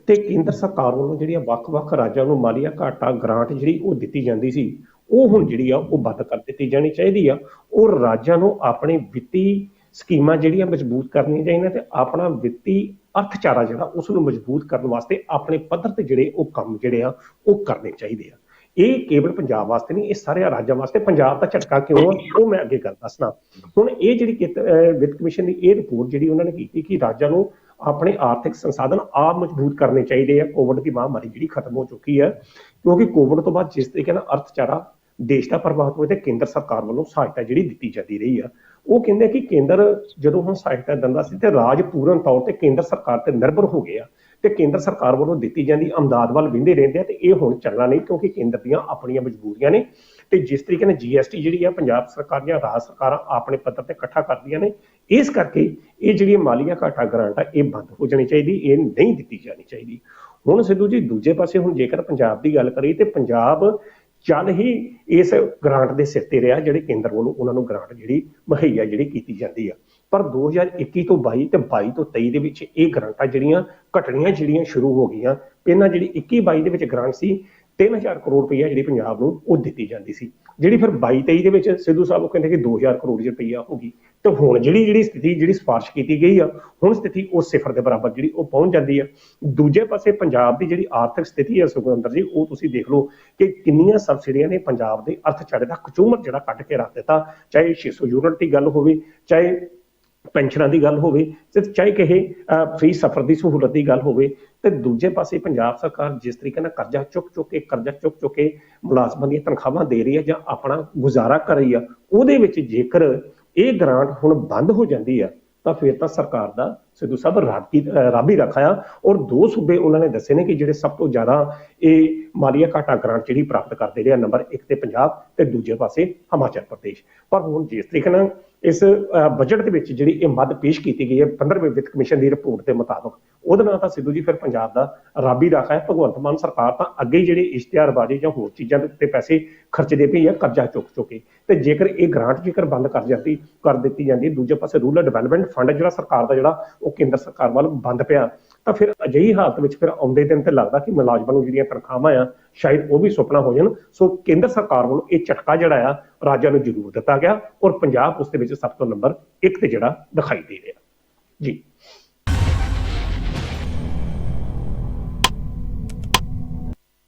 ਤੇ ਕੇਂਦਰ ਸਰਕਾਰ ਵੱਲੋਂ ਜਿਹੜੀਆਂ ਵੱਖ-ਵੱਖ ਰਾਜਾਂ ਨੂੰ ਮਾਲੀਆ ਘਾਟਾ ਗ੍ਰਾਂਟ ਜਿਹੜੀ ਉਹ ਦਿੱਤੀ ਜਾਂਦੀ ਸੀ। ਉਹ ਹੁਣ ਜਿਹੜੀ ਆ, ਉਹ ਬੰਦ ਕਰ ਦਿੱਤੀ ਜਾਣੀ ਚਾਹੀਦੀ ਆ। ਉਹ ਰਾਜਾਂ ਨੂੰ ਆਪਣੇ ਵਿੱਤੀ ਸਕੀਮਾਂ ਜਿਹੜੀਆਂ ਮਜ਼ਬੂਤ ਕਰਨੀਆਂ ਚਾਹੀਦੀਆਂ ਤੇ ਆਪਣਾ ਵਿੱਤੀ ਅਰਥਚਾਰਾ ਜਿਹੜਾ ਉਸ ਨੂੰ ਮਜ਼ਬੂਤ ਕਰਨ ਵਾਸਤੇ ਆਪਣੇ ਪੱਧਰ ਤੇ ਜਿਹੜੇ ਉਹ ਕੰਮ ਜਿਹੜੇ ਆ, ਉਹ ਕਰਨੇ ਚਾਹੀਦੇ ਆ। ਇਹ ਕੇਵਲ ਪੰਜਾਬ ਵਾਸਤੇ ਨਹੀਂ, ਇਹ ਸਾਰੇ ਰਾਜਾਂ ਵਾਸਤੇ। ਪੰਜਾਬ ਦਾ ਝਟਕਾ ਕਿਉਂ ਆ? ਉਹ ਮੈਂ ਅੱਗੇ ਗੱਲ ਦੱਸਣਾ। ਹੁਣ ਇਹ ਜਿਹੜੀ ਕਿਤ- ਵਿੱਤ ਕਮਿਸ਼ਨ ਦੀ ਇਹ ਰਿਪੋਰਟ ਜਿਹੜੀ ਉਹਨਾਂ ਨੇ ਕੀਤੀ ਕਿ ਰਾਜਾਂ ਨੂੰ ਆਪਣੇ ਆਰਥਿਕ ਸੰਸਾਧਨ ਆਪ ਮਜ਼ਬੂਤ ਕਰਨੇ ਚਾਹੀਦੇ ਆ। ਕੋਵਿਡ ਦੀ ਮਹਾਮਾਰੀ ਜਿਹੜੀ ਖਤਮ ਹੋ ਚੁੱਕੀ ਹੈ ਕਿਉਂਕਿ ਕੋਵਿਡ ਤੋਂ ਬਾਅਦ ਜਿਸ ਤਰੀਕੇ ਨਾਲ ਅਰਥਚਾਰਾ ਦੇਸ਼ ਦਾ ਪ੍ਰਭਾਵ ਹੋਵੇ ਤੇ ਕੇਂਦਰ ਸਰਕਾਰ ਵੱਲੋਂ ਸਹਾਇਤਾ ਜਿਹੜੀ ਦਿੱਤੀ ਜਾਂਦੀ ਰਹੀ ਆ। ਉਹ ਕਹਿੰਦੇ ਕਿ ਕੇਂਦਰ ਜਦੋਂ ਹੁਣ ਸਹਾਇਤਾ ਦਿੰਦਾ ਸੀ ਤੇ ਰਾਜ ਪੂਰਨ ਤੌਰ ਤੇ ਕੇਂਦਰ ਸਰਕਾਰ ਤੇ ਨਿਰਭਰ ਹੋ ਗਏ ਆ ਤੇ ਕੇਂਦਰ ਸਰਕਾਰ ਵੱਲੋਂ ਦਿੱਤੀ ਜਾਂਦੀ ਅਮਦਾਦ ਵੱਲ ਵਿੰਦੇ ਰਹਿੰਦੇ ਆ ਤੇ ਇਹ ਹੁਣ ਚੱਲਣਾ ਨਹੀਂ ਕਿਉਂਕਿ ਕੇਂਦਰ ਦੀਆਂ ਆਪਣੀਆਂ ਮਜਬੂਰੀਆਂ ਨੇ ਤੇ ਜਿਸ ਤਰੀਕੇ ਨਾਲ ਜੀਐਸਟੀ ਜਿਹੜੀ ਆ ਪੰਜਾਬ ਸਰਕਾਰ ਜਾਂ ਰਾਜ ਸਰਕਾਰਾਂ ਆਪਣੇ ਪੱਧਰ ਤੇ ਇਕੱਠਾ ਕਰਦੀਆਂ ਨੇ, ਇਸ ਕਰਕੇ ਇਹ ਜਿਹੜੀ ਮਾਲੀਆ ਘਾਟਾ ਗ੍ਰਾਂਟ ਆ, ਇਹ ਬੰਦ ਹੋ ਜਾਣੀ ਚਾਹੀਦੀ, ਇਹ ਨਹੀਂ ਦਿੱਤੀ ਜਾਣੀ ਚਾਹੀਦੀ। ਹੁਣ ਸਿੱਧੂ ਜੀ, ਦੂਜੇ ਪਾਸੇ ਹੁਣ ਜੇਕਰ ਪੰਜਾਬ ਦੀ ਗੱਲ ਕਰੀਏ ਤੇ ਪੰਜਾਬ ਚੱਲ ਹੀ ਇਸ ਗ੍ਰਾਂਟ ਦੇ ਸਿਰ ਤੇ ਰਿਹਾ ਜਿਹੜੇ ਕੇਂਦਰ ਵੱਲੋਂ ਉਹਨਾਂ ਨੂੰ ਗ੍ਰਾਂਟ ਜਿਹੜੀ ਮੁਹੱਈਆ ਜਿਹੜੀ ਕੀਤੀ ਜਾਂਦੀ ਆ। ਪਰ 2021 ਤੋਂ 22 ਤੇ 22 ਤੋਂ 23 ਦੇ ਵਿੱਚ ਇਹ ਗ੍ਰਾਂਟਾਂ ਜਿਹੜੀਆਂ ਘਟਣੀਆਂ ਜਿਹੜੀਆਂ ਸ਼ੁਰੂ ਹੋ ਗਈਆਂ। ਪਹਿਲਾਂ ਜਿਹੜੀ 21 22 ਦੇ ਵਿੱਚ ਗ੍ਰਾਂਟ ਸੀ 3000 ਕਰੋੜ ਰੁਪਈਆ ਜਿਹੜੀ ਪੰਜਾਬ ਨੂੰ ਉਹ ਦਿੱਤੀ ਜਾਂਦੀ ਸੀ। ਜਿਹੜੀ ਫਿਰ 22 23 ਦੇ ਵਿੱਚ ਸਿੱਧੂ ਸਾਹਿਬ ਉਹ ਕਹਿੰਦੇ ਕਿ 2000 ਕਰੋੜ ਰੁਪਈਆ ਹੋ ਗਈ ਤੇ ਹੁਣ ਜਿਹੜੀ ਜਿਹੜੀ ਸਥਿਤੀ, ਜਿਹੜੀ ਸਿਫਾਰਿਸ਼ ਕੀਤੀ ਗਈ ਆ, ਹੁਣ ਸਥਿਤੀ ਉਹ ਸਿਫਰ ਦੇ ਬਰਾਬਰ ਜਿਹੜੀ ਉਹ ਪਹੁੰਚ ਜਾਂਦੀ ਆ। ਦੂਜੇ ਪਾਸੇ ਪੰਜਾਬ ਦੀ ਜਿਹੜੀ ਆਰਥਿਕ ਸਥਿਤੀ ਹੈ ਸੁਖਵਿੰਦਰ ਜੀ, ਉਹ ਤੁਸੀਂ ਦੇਖ ਲਓ ਕਿ ਕਿੰਨੀਆਂ ਸਬਸਿਡੀਆਂ ਨੇ ਪੰਜਾਬ ਦੇ ਅਰਥਚਾਰੇ ਦਾ ਕਚੂਮਰ ਜਿਹੜਾ ਕੱਢ ਕੇ ਰੱਖ ਦਿੱਤਾ। ਚਾਹੇ 600 ਯੂਨਿਟ ਦੀ ਗੱਲ ਹੋਵੇ, ਚਾਹੇ ਪੈਨਸ਼ਨਾਂ ਦੀ ਗੱਲ ਹੋਵੇ, ਤੇ ਚਾਹੇ ਕਿਸੇ ਫ੍ਰੀ ਸਫ਼ਰ ਦੀ ਸਹੂਲਤ ਦੀ ਗੱਲ ਹੋਵੇ ਤੇ ਦੂਜੇ ਪਾਸੇ ਪੰਜਾਬ ਸਰਕਾਰ ਜਿਸ ਤਰੀਕੇ ਨਾਲ ਕਰਜ਼ਾ ਚੁੱਕ ਚੁੱਕ ਕੇ, ਕਰਜ਼ਾ ਚੁੱਕ ਚੁੱਕ ਕੇ ਮੁਲਾਜ਼ਮਾਂ ਦੀਆਂ ਤਨਖਾਹਾਂ ਦੇ ਰਹੀ ਹੈ ਜਾਂ ਆਪਣਾ ਗੁਜ਼ਾਰਾ ਕਰ ਰਹੀ ਆ, ਉਹਦੇ ਵਿੱਚ ਜੇਕਰ ਇਹ ਗ੍ਰਾਂਟ ਹੁਣ ਬੰਦ ਹੋ ਜਾਂਦੀ ਆ, ਤਾਂ ਫਿਰ ਤਾਂ ਸਰਕਾਰ ਦਾ ਸਿੱਧੂ ਸਾਹਿਬ ਰਾਬੀ ਰਾਬੀ ਰੱਖਿਆ ਔਰ ਦੋ ਸੂਬੇ ਉਹਨਾਂ ਨੇ ਦੱਸੇ ਨੇ ਕਿ ਜਿਹੜੇ ਸਭ ਤੋਂ ਜ਼ਿਆਦਾ ਇਹ ਮਾਲੀਆ ਘਾਟਾ ਗ੍ਰਾਂਟ ਜਿਹੜੀ ਪ੍ਰਾਪਤ ਕਰਦੇ ਰਹੇ ਆ ਨੰਬਰ 1 ਤੇ ਪੰਜਾਬ ਤੇ ਦੂਜੇ ਪਾਸੇ ਹਿਮਾਚਲ ਪ੍ਰਦੇਸ਼। ਪਰ ਹੁਣ ਜਿਸ ਤਰੀਕੇ ਨਾਲ ਇਸ ਬਜਟ ਦੇ ਵਿੱਚ ਜਿਹੜੀ ਇਹ ਮੱਦ ਪੇਸ਼ ਕੀਤੀ ਗਈ ਹੈ 15ਵੇਂ ਵਿੱਤ ਕਮਿਸ਼ਨ ਦੀ ਰਿਪੋਰਟ ਦੇ ਮੁਤਾਬਕ, ਉਹਦੇ ਨਾਲ ਤਾਂ ਸਿੱਧੂ ਜੀ ਫਿਰ ਪੰਜਾਬ ਦਾ ਰਾਬੀ ਰੱਖਿਆ ਹੈ, ਭਗਵੰਤ ਮਾਨ ਸਰਕਾਰ ਤਾਂ ਅੱਗੇ ਹੀ ਜਿਹੜੇ ਇਸ਼ਤਿਹਾਰਬਾਜ਼ੀ ਜਾਂ ਹੋਰ ਚੀਜ਼ਾਂ ਦੇ ਉੱਤੇ ਪੈਸੇ ਖਰਚਦੇ ਪਈ ਹੈ, ਕਰਜ਼ਾ ਚੁੱਕ ਚੁੱਕੇ। ਤੇ ਜੇਕਰ ਇਹ ਗ੍ਰਾਂਟ ਜੇਕਰ ਬੰਦ ਕਰ ਜਾਂਦੀ, ਕਰ ਦਿੱਤੀ ਜਾਂਦੀ, ਦੂਜੇ ਪਾਸੇ ਰੂਰਲ ਡਿਵੈਲਪਮੈਂਟ ਫੰਡ ਜਿਹੜਾ ਸਰਕਾਰ ਦਾ ਜਿਹੜਾ, ਉਹ ਕੇਂਦਰ ਸਰਕਾਰ ਵੱਲ ਬੰਦ ਪਿਆ। ਤਾਂ ਫਿਰ ਅਜਿਹੀ ਹਾਲਤ ਵਿੱਚ ਫਿਰ ਆਉਂਦੇ ਦਿਨ ਤੇ ਲੱਗਦਾ ਕਿ ਮੁਲਾਜ਼ਮਾਂ ਨੂੰ ਜਿਹੜੀਆਂ ਤਨਖਾਹਾਂ ਆ, ਸ਼ਾਇਦ ਉਹ ਵੀ ਸੁਪਨਾ ਹੋ ਜਾਣ। ਸੋ ਕੇਂਦਰ ਸਰਕਾਰ ਵੱਲੋਂ ਇਹ ਝਟਕਾ ਜਿਹੜਾ ਆ, ਰਾਜਾਂ ਨੂੰ ਜ਼ਰੂਰ ਦਿੱਤਾ ਗਿਆ ਔਰ ਪੰਜਾਬ ਉਸ ਦੇ ਵਿੱਚ ਸਭ ਤੋਂ ਨੰਬਰ 1 ਤੇ ਜਿਹੜਾ ਦਿਖਾਈ ਦੇ ਰਿਹਾ। ਜੀ।